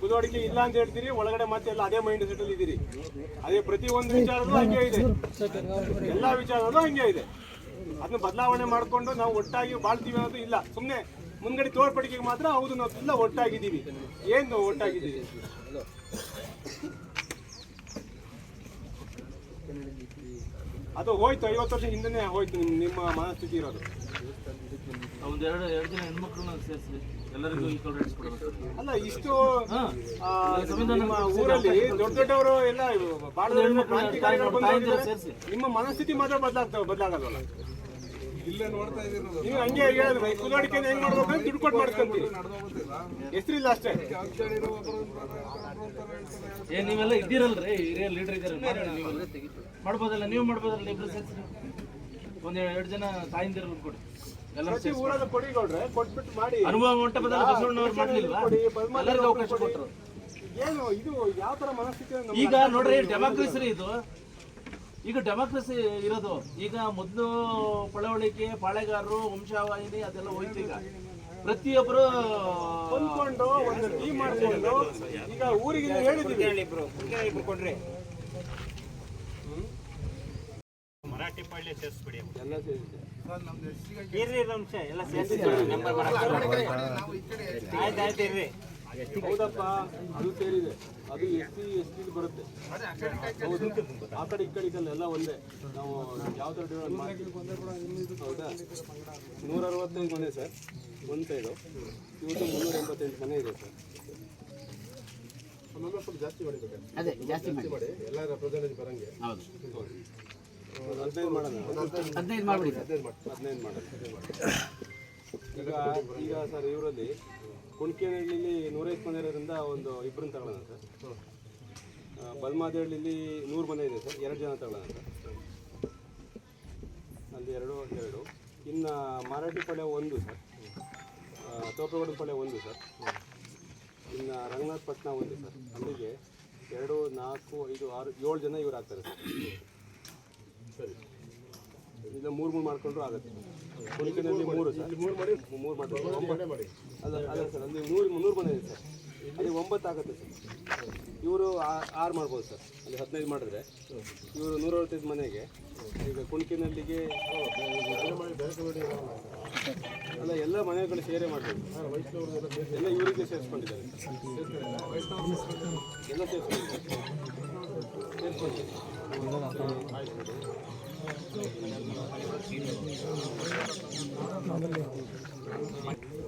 ಕುದುವಡಿಕೆ ಇಲ್ಲ ಅಂತ ಹೇಳ್ತೀರಿ, ಒಳಗಡೆ ಮತ್ತೆ ಎಲ್ಲ ಅದೇ ಮೈಂಡ್ ಸೆಟ್ ಅಲ್ಲಿ ಇದ್ದೀರಿ. ಅದೇ ಪ್ರತಿ ಒಂದು ವಿಚಾರದಲ್ಲೂ ಹಂಗೆ ಇದೆ. ಎಲ್ಲಾ ವಿಚಾರದಲ್ಲೂ ಹಂಗೆ ಇದೆ. ಅದನ್ನ ಬದಲಾವಣೆ ಮಾಡಿಕೊಂಡು ನಾವು ಒಟ್ಟಾಗಿ ಬಾಳ್ತೀವಿ ಅನ್ನೋದು ಇಲ್ಲ. ಸುಮ್ಮನೆ ಮುಂದ್ಗಡೆ ತೋರ್ಪಡಿಕೆಗೆ ಮಾತ್ರ ಹೌದು ನಾವು ಎಲ್ಲ ಒಟ್ಟಾಗಿದ್ದೀವಿ. ಏನು ನಾವು ಒಟ್ಟಾಗಿದ್ದೀವಿ? ಅದು ಹೋಯ್ತು, ಐವತ್ತು ವರ್ಷ ಹಿಂದೆನೆ ಹೋಯ್ತು ನಿಮ್ಮ ಮನಸ್ಥಿತಿ ಇರೋದು. ಎರಡು ದಿನ ಹೆಣ್ಮಕ್ಳು ಹೆಣ್ಮಕ್ಳನ್ನ ಸೇರಿಸಿ ಎಲ್ಲರಿಗೂ ಈ ಕಡೆ ಅಲ್ಲ ಇಷ್ಟು ನಿಮ್ಮ ಊರಲ್ಲಿ ದೊಡ್ಡ ದೊಡ್ಡವರು ಎಲ್ಲ ಬಂದು. ನಿಮ್ಮ ಮನಸ್ಥಿತಿ ಮಾತ್ರ ಬದಲಾಗ್ತಾವ ಬದಲಾಗಲ್ವಲ್ಲ? ನೀವು ಹಂಗೆ ಹೇಳಿದ್ರೆ ಕುಲಾಡಿಕೆ ಹೆಂಗ್ ಮಾಡ್ಬೇಕು ಅಂತ ದುಡ್ಡು ಕೊಟ್ಟು ಮಾಡ್ಕೊಂತೀರಿ ಹೆಸರಿಲ್ಲ ಅಷ್ಟೇ. ಏ ನೀವೆಲ್ಲ ಇದ್ದೀರಲ್ರಿ ಹಿರಿಯ ಲೀಡರ್ ಮಾಡ್ಬೋದಲ್ಲ ನೀವು ಮಾಡ್ಬೋದಲ್ಲ ಇಬ್ರು ಸೇರಿಸಿ. ಒಂದ್ ಎರಡು ಜನ ತಾಯಿಂದಿರಲ್ಲ ಕೊಡಿ. ಎಲ್ಲರೂ ಪ್ರತಿ ಊರಲ್ಲಿ ಕೊಡಿಗೌಡ್ರೆ ಕೊಟ್ಬಿಟ್ಟು ಮಾಡಿ. ಅನುಭವ ಮಂಟಪದಲ್ಲಿ ಬಸವಣ್ಣವ್ರು ಮಾಡ್ಲಿಲ್ವಾ? ಕೊಡಿ, ಎಲ್ಲರಿಗೂ ಅವಕಾಶ ಕೊಡಿ. ಕೊಟ್ಟರು ಏನು ಇದು ಯಾವ ತರ ಮನಸ್ಥಿತಿ ಈಗ ನೋಡ್ರಿ. ಡೆಮಾಕ್ರಸಿ ಇದು. ಈಗ ಡೆಮಾಕ್ರಸಿ ಇರೋದು. ಈಗ ಮೊದಲು ಪಳವಳಿಕೆ ಪಾಳೆಗಾರರು ವಂಶವಾಹಿನಿ ಅದೆಲ್ಲ ಹೋಯ್ತು ಈಗ. ಪ್ರತಿಯೊಬ್ಬರು ಹೊಂದ್ಕೊಂಡು ಒಂದು ಟೀಮ್ ಮಾಡ್ಕೊಂಡು ಈಗ ಊರಿಗೆ ನೀವು ಹೇಳಿದ್ದೀವಿ ಎಲ್ಲ ಸೇರಿದೆ. ಹೌದಪ್ಪ ಅದು ಸೇರಿದೆ. ಅದು ಎಸ್ ಸಿ ಎಸ್ ಟಿ ಬರುತ್ತೆ. ಹೌದು. ಆ ಕಡೆ ಈ ಕಡೆ ಇದೆಲ್ಲ ಎಲ್ಲ ಒಂದೇ. ನಾವು ಯಾವ ಥರ ಹೌದಾ? ನೂರ ಅರವತ್ತೈದು ಮನೆ ಸರ್. ಒಂದು ಸೈಡು ಇವತ್ತು ಮುನ್ನೂರ ಎಂಬತ್ತೆಂಟು ಮನೆ ಇದೆ ಸರ್. ಜಾಸ್ತಿ ಮಾಡಿ ಅದೇ ಜಾಸ್ತಿ ಮಾಡಿ. ಮಾಡಿ. ಎಲ್ಲ ಬರಂಗೆ. ಹೌದು. ಹದಿನೈದು ಮಾಡೋಣ ಹದಿನೈದು ಈಗ ಈಗ ಸರ್, ಇವರಲ್ಲಿ ಕುಣಿಕೆಹಳ್ಳಿಲಿ ನೂರೈದು ಮನೆ ಇರೋದ್ರಿಂದ ಒಂದು ಇಬ್ಬರನ್ನ ತಗೊಳ್ಳೋಣ ಸರ್. ಬಲ್ಮಾದೇಹಳ್ಳಿಲಿ ನೂರು ಮನೆ ಇದೆ ಸರ್, ಎರಡು ಜನ ತಗೊಳ್ಳೋಣ ಸರ್. ಅಲ್ಲಿ ಎರಡು ಎರಡು. ಇನ್ನು ಮಾರಾಟಿಪಾಳ್ಯ ಒಂದು ಸರ್. ತೋಪಗೌಡನ ಪಾಳ್ಯ ಒಂದು ಸರ್. ಇನ್ನು ರಂಗನಾಥಪಟ್ಟಣ ಒಂದು ಸರ್. ಅಲ್ಲಿಗೆ ಎರಡು, ನಾಲ್ಕು, ಐದು, ಆರು, ಏಳು ಜನ ಇವ್ರು ಆಗ್ತಾರೆ ಸರ್. ಇಲ್ಲ ಮೂರು ಮೂರು ಮಾಡ್ಕೊಂಡ್ರು ಆಗುತ್ತೆ. ಕುಣಿಕೆನಲ್ಲಿ ಮೂರು ಸರ್. ಮೂರು ಮಾಡಿ? ಮೂರು ಮಾಡಿ. ಒಂಬತ್ತು. ಮಾಡಿ ಅಲ್ಲ ಅಲ್ಲ ಸರ್ ಅಲ್ಲಿ ನೂರು ಮುನ್ನೂರು ಮನೆ ಇದೆ ಸರ್. ಅಲ್ಲಿ ಒಂಬತ್ತು ಆಗುತ್ತೆ ಸರ್. ಇವರು ಆರು ಮಾಡ್ಬೋದು ಸರ್. ಅಲ್ಲಿ ಹದಿನೈದು ಮಾಡಿದ್ರೆ. ಇವರು ನೂರ ಅರವತ್ತೈದು ಮನೆಗೆ ಈಗ ಕುಣಿಕೆನಲ್ಲಿಗೆ ಅಲ್ಲ ಎಲ್ಲ ಮನೆಗಳು ಸೇರೇ ಮಾಡಬೇಕು. ಎಲ್ಲ ಇವರಿಗೆ ಸೇರಿಸ್ಕೊಂಡಿದ್ದಾರೆ. ಎಲ್ಲ ಸೇರಿಸ್ಕೊಂಡಿದ್ದಾರೆ.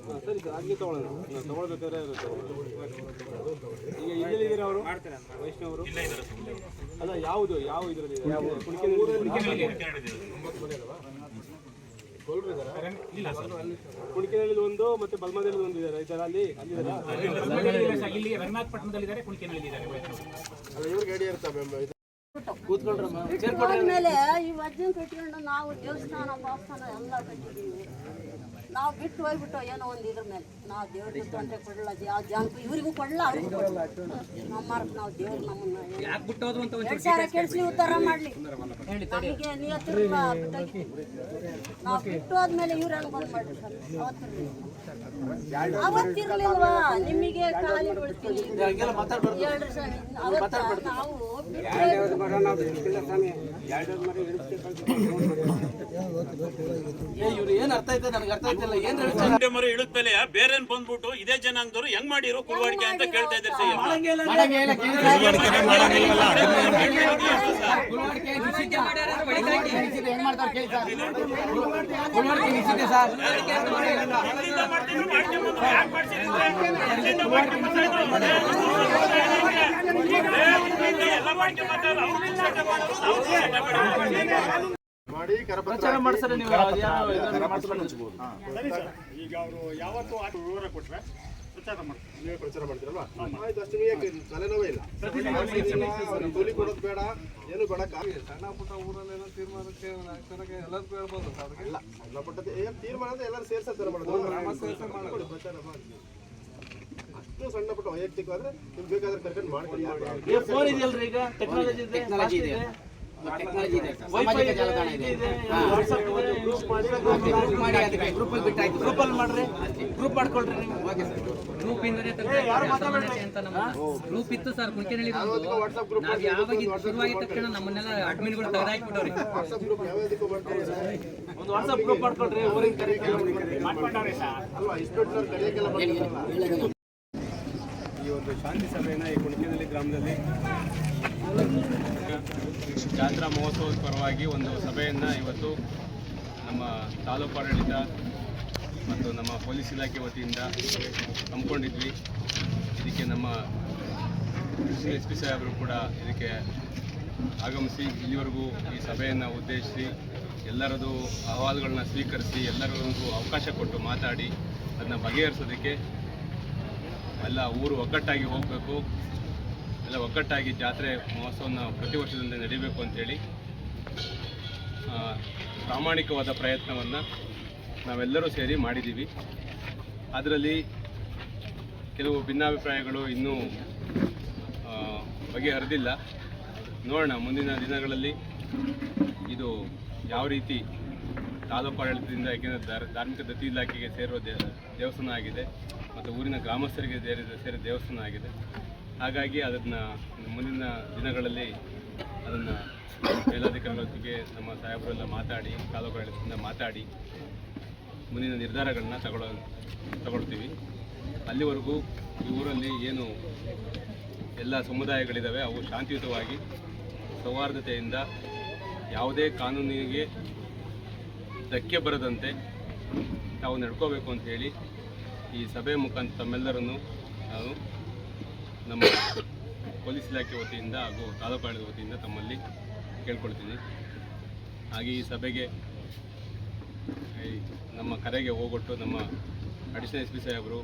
ಹಾಂ ಸರಿ ಸರ್ ತಗೊಳ್ಳೋಣ ತೊಗೊಳ್ಳೋಣ. ನಾನು ತೊಗೊಳ್ಬೇಕಾದ್ರೆ. ಈಗ ಇಲ್ಲಿದ್ದೀರಾ ಅವರು? ವೈಷ್ಣವರು? ಅಲ್ಲ ಯಾವುದು? ಯಾವ ಇದರಲ್ಲಿ ಕುಣಿಕೆನಲ್ಲಿ ಒಂದು ಮತ್ತೆ ಬಲ್ಮದಲ್ಲಿ ಒಂದು ಇದೆ ಇದರ ಅಲ್ಲಿ? ಅಲ್ಲಿದಾರ ಇಲ್ಲಿ. ಇಲ್ಲಿ ರಂಗನಾಥಪಟ್ಟಣದಲ್ಲಿದ್ದಾರೆ ಕುಣಿಕೆನಲ್ಲಿದ್ದಾರೆ ಅಲ್ಲ ಇವ್ರಿಗೆ ಐಡಿಯಾ ಇರ್ತವೆ ಕೂತ್ಕೊಳ್ರಮ್ಮ ಆದ್ಮೇಲೆ ಈ ವಜ್ಜನ್ ಕಟ್ಕೊಂಡು ನಾವು ದೇವಸ್ಥಾನ ಪಾಸ್ಥಾನ ಎಲ್ಲ ಕಟ್ಟಿದ್ದೀವಿ. ನಾವು ಬಿಟ್ಟು ಹೋಗ್ಬಿಟ್ಟು ಏನೋ ಒಂದು ಇದ್ರ ಮೇಲೆ. ನಾವು ದೇವ್ರಿಗೆ ತೊಂದರೆ ಕೊಡಲ್ಲ ಯಾವ ಜನಕ್ಕೂ ಇವ್ರಿಗೂ ಕೊಡಲ್ಲ ಅವ್ರಿಗೂ ಕೊಡಲ್ಲ ನಮ್ಮ ನಾವು ದೇವ್ರು ನಮ್ಮನ್ನ ಯಾಕೆ ಬಿಟ್ಟೋದು ಅಂತ ಎರಡು ಸಾವಿರ ಉದ್ಧಾರ ಮಾಡ್ಲಿ. ನಮಗೆ ನಾವು ಬಿಟ್ಟು ಹೋದ್ಮೇಲೆ ಇವ್ರು ಹೆಂಗೆ ಬಂದ್ ಮಾಡ್ರಿ ಸರ್ ಅವತ್ತಿರ್ಲಿಲ್ಲ ಅವತ್ತಿರ್ಲಿಲ್ವಾ? ನಿಮಗೆ ಕಾಲಿ ಬಿಡ್ತೀನಿ ಅವತ್ತ ನಾವು ಬಿಟ್ಟು ಏ ಇವ್ರು ಏನ್ ಅರ್ಥ ಆಯ್ತಾ? ನನಗೆ ಅರ್ಥ ಮರ ಇಳಿದ ಮೇಲೆ ಬೇರೆ ಬಂದ್ಬಿಟ್ಟು ಇದೇ ಜನಾಂಗದವರು ಹೆಂಗ್ ಮಾಡಿರೋ ಕುರುವಾಡಿಕೆ ಅಂತ ಕೇಳ್ತಾ ಇದ್ದಾರೆ ಸರ್. ಸರ್ ಸರ್ ಈಗ ಅವರು ಯಾವತ್ತು ವಿವರ ಕೊಟ್ರೆ ಪ್ರಚಾರ ಮಾಡ್ತಾರೆ. ನೀವೇ ಪ್ರಚಾರ ಮಾಡ್ತೀರಲ್ವಾ? ಆಯ್ತು ಅಷ್ಟು ನೀವೇ ತಲೆನೋವೇ ಇಲ್ಲ. ಅವ್ರಿಗೆ ಕೂಲಿ ಕೊಡೋದು ಬೇಡ ಏನು ಬೇಡ. ಸಣ್ಣ ಪುಟ್ಟ ತೀರ್ಮಾನಕ್ಕೆ ಇಲ್ಲ ಸಣ್ಣ ಪುಟ್ಟದ್ದು ಏನ್ ತೀರ್ಮಾನ ಅಂದ್ರೆ ಎಲ್ಲರೂ ಸೇರ್ಸತ್ತಾರೆ ಮಾಡೋದು. ಪ್ರಚಾರ ಮಾಡಿ. ಅಷ್ಟು ಸಣ್ಣ ಪುಟ್ಟ ವೈಯಕ್ತಿಕವಾದ್ರೆ ನಿಮ್ಗೆ ಬೇಕಾದ್ರೆ ಕರ್ಕೊಂಡು ಮಾಡ್ಕೊಂಡು ಏ ಫೋನ್ ಇದೆಯಲ್ರಿ ಈಗ? ಟೆಕ್ನಾಲಜಿ ಇದೆ? ಟೆಕ್ನಾಲಜಿ ಇದೆ. ಟೆಕ್ನಾಲಜಿ ಇದೆ ಸರ್. ಸಾಮಾಜಿಕ ಜಾಲತಾಣ ಇದೆ. ಹಾ. ಗ್ರೂಪ್ ಮಾಡಿ ಅದಕ್ಕೆ ಗ್ರೂಪಲ್ಲಿ ಬಿಟ್ಟಾಯ್ತು ಗ್ರೂಪ್ ಅಲ್ಲಿ ಮಾಡ್ರಿ. ಗ್ರೂಪ್ ಮಾಡ್ಕೊಳ್ರಿ ನೀವು. Okay sir. ಗ್ರೂಪ್ ಇಂದನೇ ಅಂತ ನಮ್ಮ ಗ್ರೂಪ್ ಇತ್ತು ಸರ್ ಕುಣಿಕೆನಲ್ಲಿ ನಾವು ಯಾವಾಗ ಇದು ಶುರುವಾಗಿದ ತಕ್ಷಣ ನಮ್ಮನ್ನೆಲ್ಲ ಅಡ್ಮಿನ್ಗಳು ತೆಗೆದಾಕ್ಬಿಟ್ಟವ್ರಿ. ಒಂದು ವಾಟ್ಸ್ಆಪ್ ಗ್ರೂಪ್ ಮಾಡ್ಕೊಳ್ರಿ ಊರಿಗೆ ಕರೆಯಕ್ಕೆಲ್ಲ ಮಾಡ್ಕೊಂಡವ್ರೆ ಸರ್. ಅಲ್ವಾ ಇಷ್ಟು ಕರೆಯಕ್ಕೆಲ್ಲ ಮಾಡ್ತಾರಲ್ಲ ಈ ಒಂದು ಶಾಂತಿ ಸಭೆಯನ್ನ ಈ ಕುಣಿಕೆನಲ್ಲಿ ಗ್ರಾಮದಲ್ಲಿ ಜಾತ್ರಾ ಮಹೋತ್ಸವದ ಪರವಾಗಿ ಒಂದು ಸಭೆಯನ್ನು ಇವತ್ತು ನಮ್ಮ ತಾಲೂಕು ಆಡಳಿತ ಮತ್ತು ನಮ್ಮ ಪೊಲೀಸ್ ಇಲಾಖೆ ವತಿಯಿಂದ ಹಮ್ಮಿಕೊಂಡಿದ್ವಿ. ಇದಕ್ಕೆ ನಮ್ಮ ಎಸ್ ಪಿ ಸಾಹೇಬರು ಕೂಡ ಇದಕ್ಕೆ ಆಗಮಿಸಿ ಇಲ್ಲಿವರೆಗೂ ಈ ಸಭೆಯನ್ನು ಉದ್ದೇಶಿಸಿ ಎಲ್ಲರದು ಅಹವಾಲುಗಳನ್ನ ಸ್ವೀಕರಿಸಿ ಎಲ್ಲರಿಗೂ ಅವಕಾಶ ಕೊಟ್ಟು ಮಾತಾಡಿ ಅದನ್ನ ಬಗೆಹರಿಸೋದಕ್ಕೆ ಎಲ್ಲ ಊರು ಒಗ್ಗಟ್ಟಾಗಿ ಹೋಗಬೇಕು. ಎಲ್ಲ ಒಗ್ಗಟ್ಟಾಗಿ ಜಾತ್ರೆ ಮಹೋತ್ಸವನ ಪ್ರತಿ ವರ್ಷದಿಂದ ನಡೀಬೇಕು ಅಂತೇಳಿ ಪ್ರಾಮಾಣಿಕವಾದ ಪ್ರಯತ್ನವನ್ನು ನಾವೆಲ್ಲರೂ ಸೇರಿ ಮಾಡಿದ್ದೀವಿ. ಅದರಲ್ಲಿ ಕೆಲವು ಭಿನ್ನಾಭಿಪ್ರಾಯಗಳು ಇನ್ನೂ ಬಗೆಹರಿದಿಲ್ಲ. ನೋಡೋಣ, ಮುಂದಿನ ದಿನಗಳಲ್ಲಿ ಇದು ಯಾವ ರೀತಿ ತಾಲೂಕು ಆಡಳಿತದಿಂದ, ಯಾಕೆಂದರೆ ಧಾರ್- ಧಾರ್ಮಿಕ ದತ್ತಿ ಇಲಾಖೆಗೆ ಸೇರುವ ದೇವಸ್ಥಾನ ಆಗಿದೆ, ಮತ್ತು ಊರಿನ ಗ್ರಾಮಸ್ಥರಿಗೆ ಸೇರಿದ ಸೇರಿದ ದೇವಸ್ಥಾನ ಆಗಿದೆ. ಹಾಗಾಗಿ ಅದನ್ನು ಮುಂದಿನ ದಿನಗಳಲ್ಲಿ ಅದನ್ನು ಮೇಲಾಧಿಕಾರಿಗಳೊಂದಿಗೆ ನಮ್ಮ ಸಾಹೇಬರೆಲ್ಲ ಮಾತಾಡಿ, ತಾಲೂಕು ಆಡಳಿತದಿಂದ ಮಾತಾಡಿ, ಮುಂದಿನ ನಿರ್ಧಾರಗಳನ್ನ ತಗೊಳ್ಳೋ ತಗೊಳ್ತೀವಿ. ಅಲ್ಲಿವರೆಗೂ ಈ ಊರಲ್ಲಿ ಏನು ಎಲ್ಲ ಸಮುದಾಯಗಳಿದ್ದಾವೆ ಅವು ಶಾಂತಿಯುತವಾಗಿ ಸೌಹಾರ್ದತೆಯಿಂದ ಯಾವುದೇ ಕಾನೂನಿಗೆ ಧಕ್ಕೆ ಬರದಂತೆ ತಾವು ನಡ್ಕೋಬೇಕು ಅಂತ ಹೇಳಿ ಈ ಸಭೆ ಮುಖಾಂತರ ತಮ್ಮೆಲ್ಲರನ್ನು ನಾನು ನಮ್ಮ ಪೊಲೀಸ್ ಇಲಾಖೆ ವತಿಯಿಂದ ಹಾಗೂ ತಾಲೂಕು ಆಡಳಿತ ವತಿಯಿಂದ ತಮ್ಮಲ್ಲಿ ಕೇಳ್ಕೊಳ್ತೀನಿ. ಹಾಗೆ ಈ ಸಭೆಗೆ ನಮ್ಮ ಕರೆಗೆ ಹೋಗೊಟ್ಟು ನಮ್ಮ ಅಡಿಷನಲ್ ಎಸ್ ಪಿ ಸಾಹೇಬರು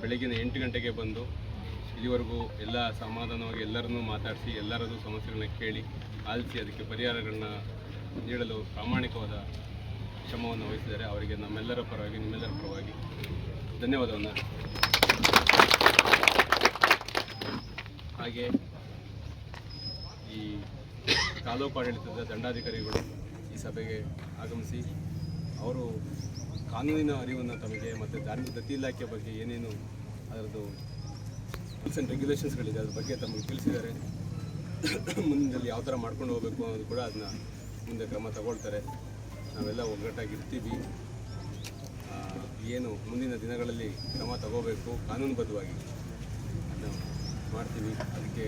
ಬೆಳಗಿನ ಎಂಟು ಗಂಟೆಗೆ ಬಂದು ಇಲ್ಲಿವರೆಗೂ ಎಲ್ಲ ಸಮಾಧಾನವಾಗಿ ಎಲ್ಲರನ್ನೂ ಮಾತಾಡಿಸಿ ಎಲ್ಲರದ್ದು ಸಮಸ್ಯೆಗಳನ್ನ ಕೇಳಿ ಆಲಿಸಿ ಅದಕ್ಕೆ ಪರಿಹಾರಗಳನ್ನ ನೀಡಲು ಪ್ರಾಮಾಣಿಕವಾದ ಶ್ರಮವನ್ನು ವಹಿಸಿದ್ದಾರೆ. ಅವರಿಗೆ ನಮ್ಮೆಲ್ಲರ ಪರವಾಗಿ, ನಿಮ್ಮೆಲ್ಲರ ಪರವಾಗಿ ಧನ್ಯವಾದವನ್ನು. ಹಾಗೆ ಈ ತಾಲೂಕು ಆಡಳಿತದ ದಂಡಾಧಿಕಾರಿಗಳು ಈ ಸಭೆಗೆ ಆಗಮಿಸಿ ಅವರು ಕಾನೂನಿನ ಅರಿವನ್ನು ತಮಗೆ ಮತ್ತು ಧಾರ್ಮಿಕ ದತ್ತಿ ಇಲಾಖೆ ಬಗ್ಗೆ ಏನೇನು ಅದರದ್ದು ರೂಲ್ಸ್ ಆ್ಯಂಡ್ ರೆಗ್ಯುಲೇಷನ್ಸ್ಗಳಿದೆ ಅದ್ರ ಬಗ್ಗೆ ತಮಗೆ ತಿಳಿಸಿದ್ದಾರೆ. ಮುಂದಿನಲ್ಲಿ ಯಾವ ಥರ ಮಾಡ್ಕೊಂಡು ಹೋಗಬೇಕು ಅನ್ನೋದು ಕೂಡ ಅದನ್ನ ಮುಂದೆ ಕ್ರಮ ತಗೊಳ್ತಾರೆ. ನಾವೆಲ್ಲ ಒಗ್ಗಟ್ಟಾಗಿರ್ತೀವಿ ಏನು ಮುಂದಿನ ದಿನಗಳಲ್ಲಿ ಕ್ರಮ ತಗೋಬೇಕು, ಕಾನೂನುಬದ್ಧವಾಗಿ. ಮಾಡ್ತೀವಿ. ಅದಕ್ಕೆ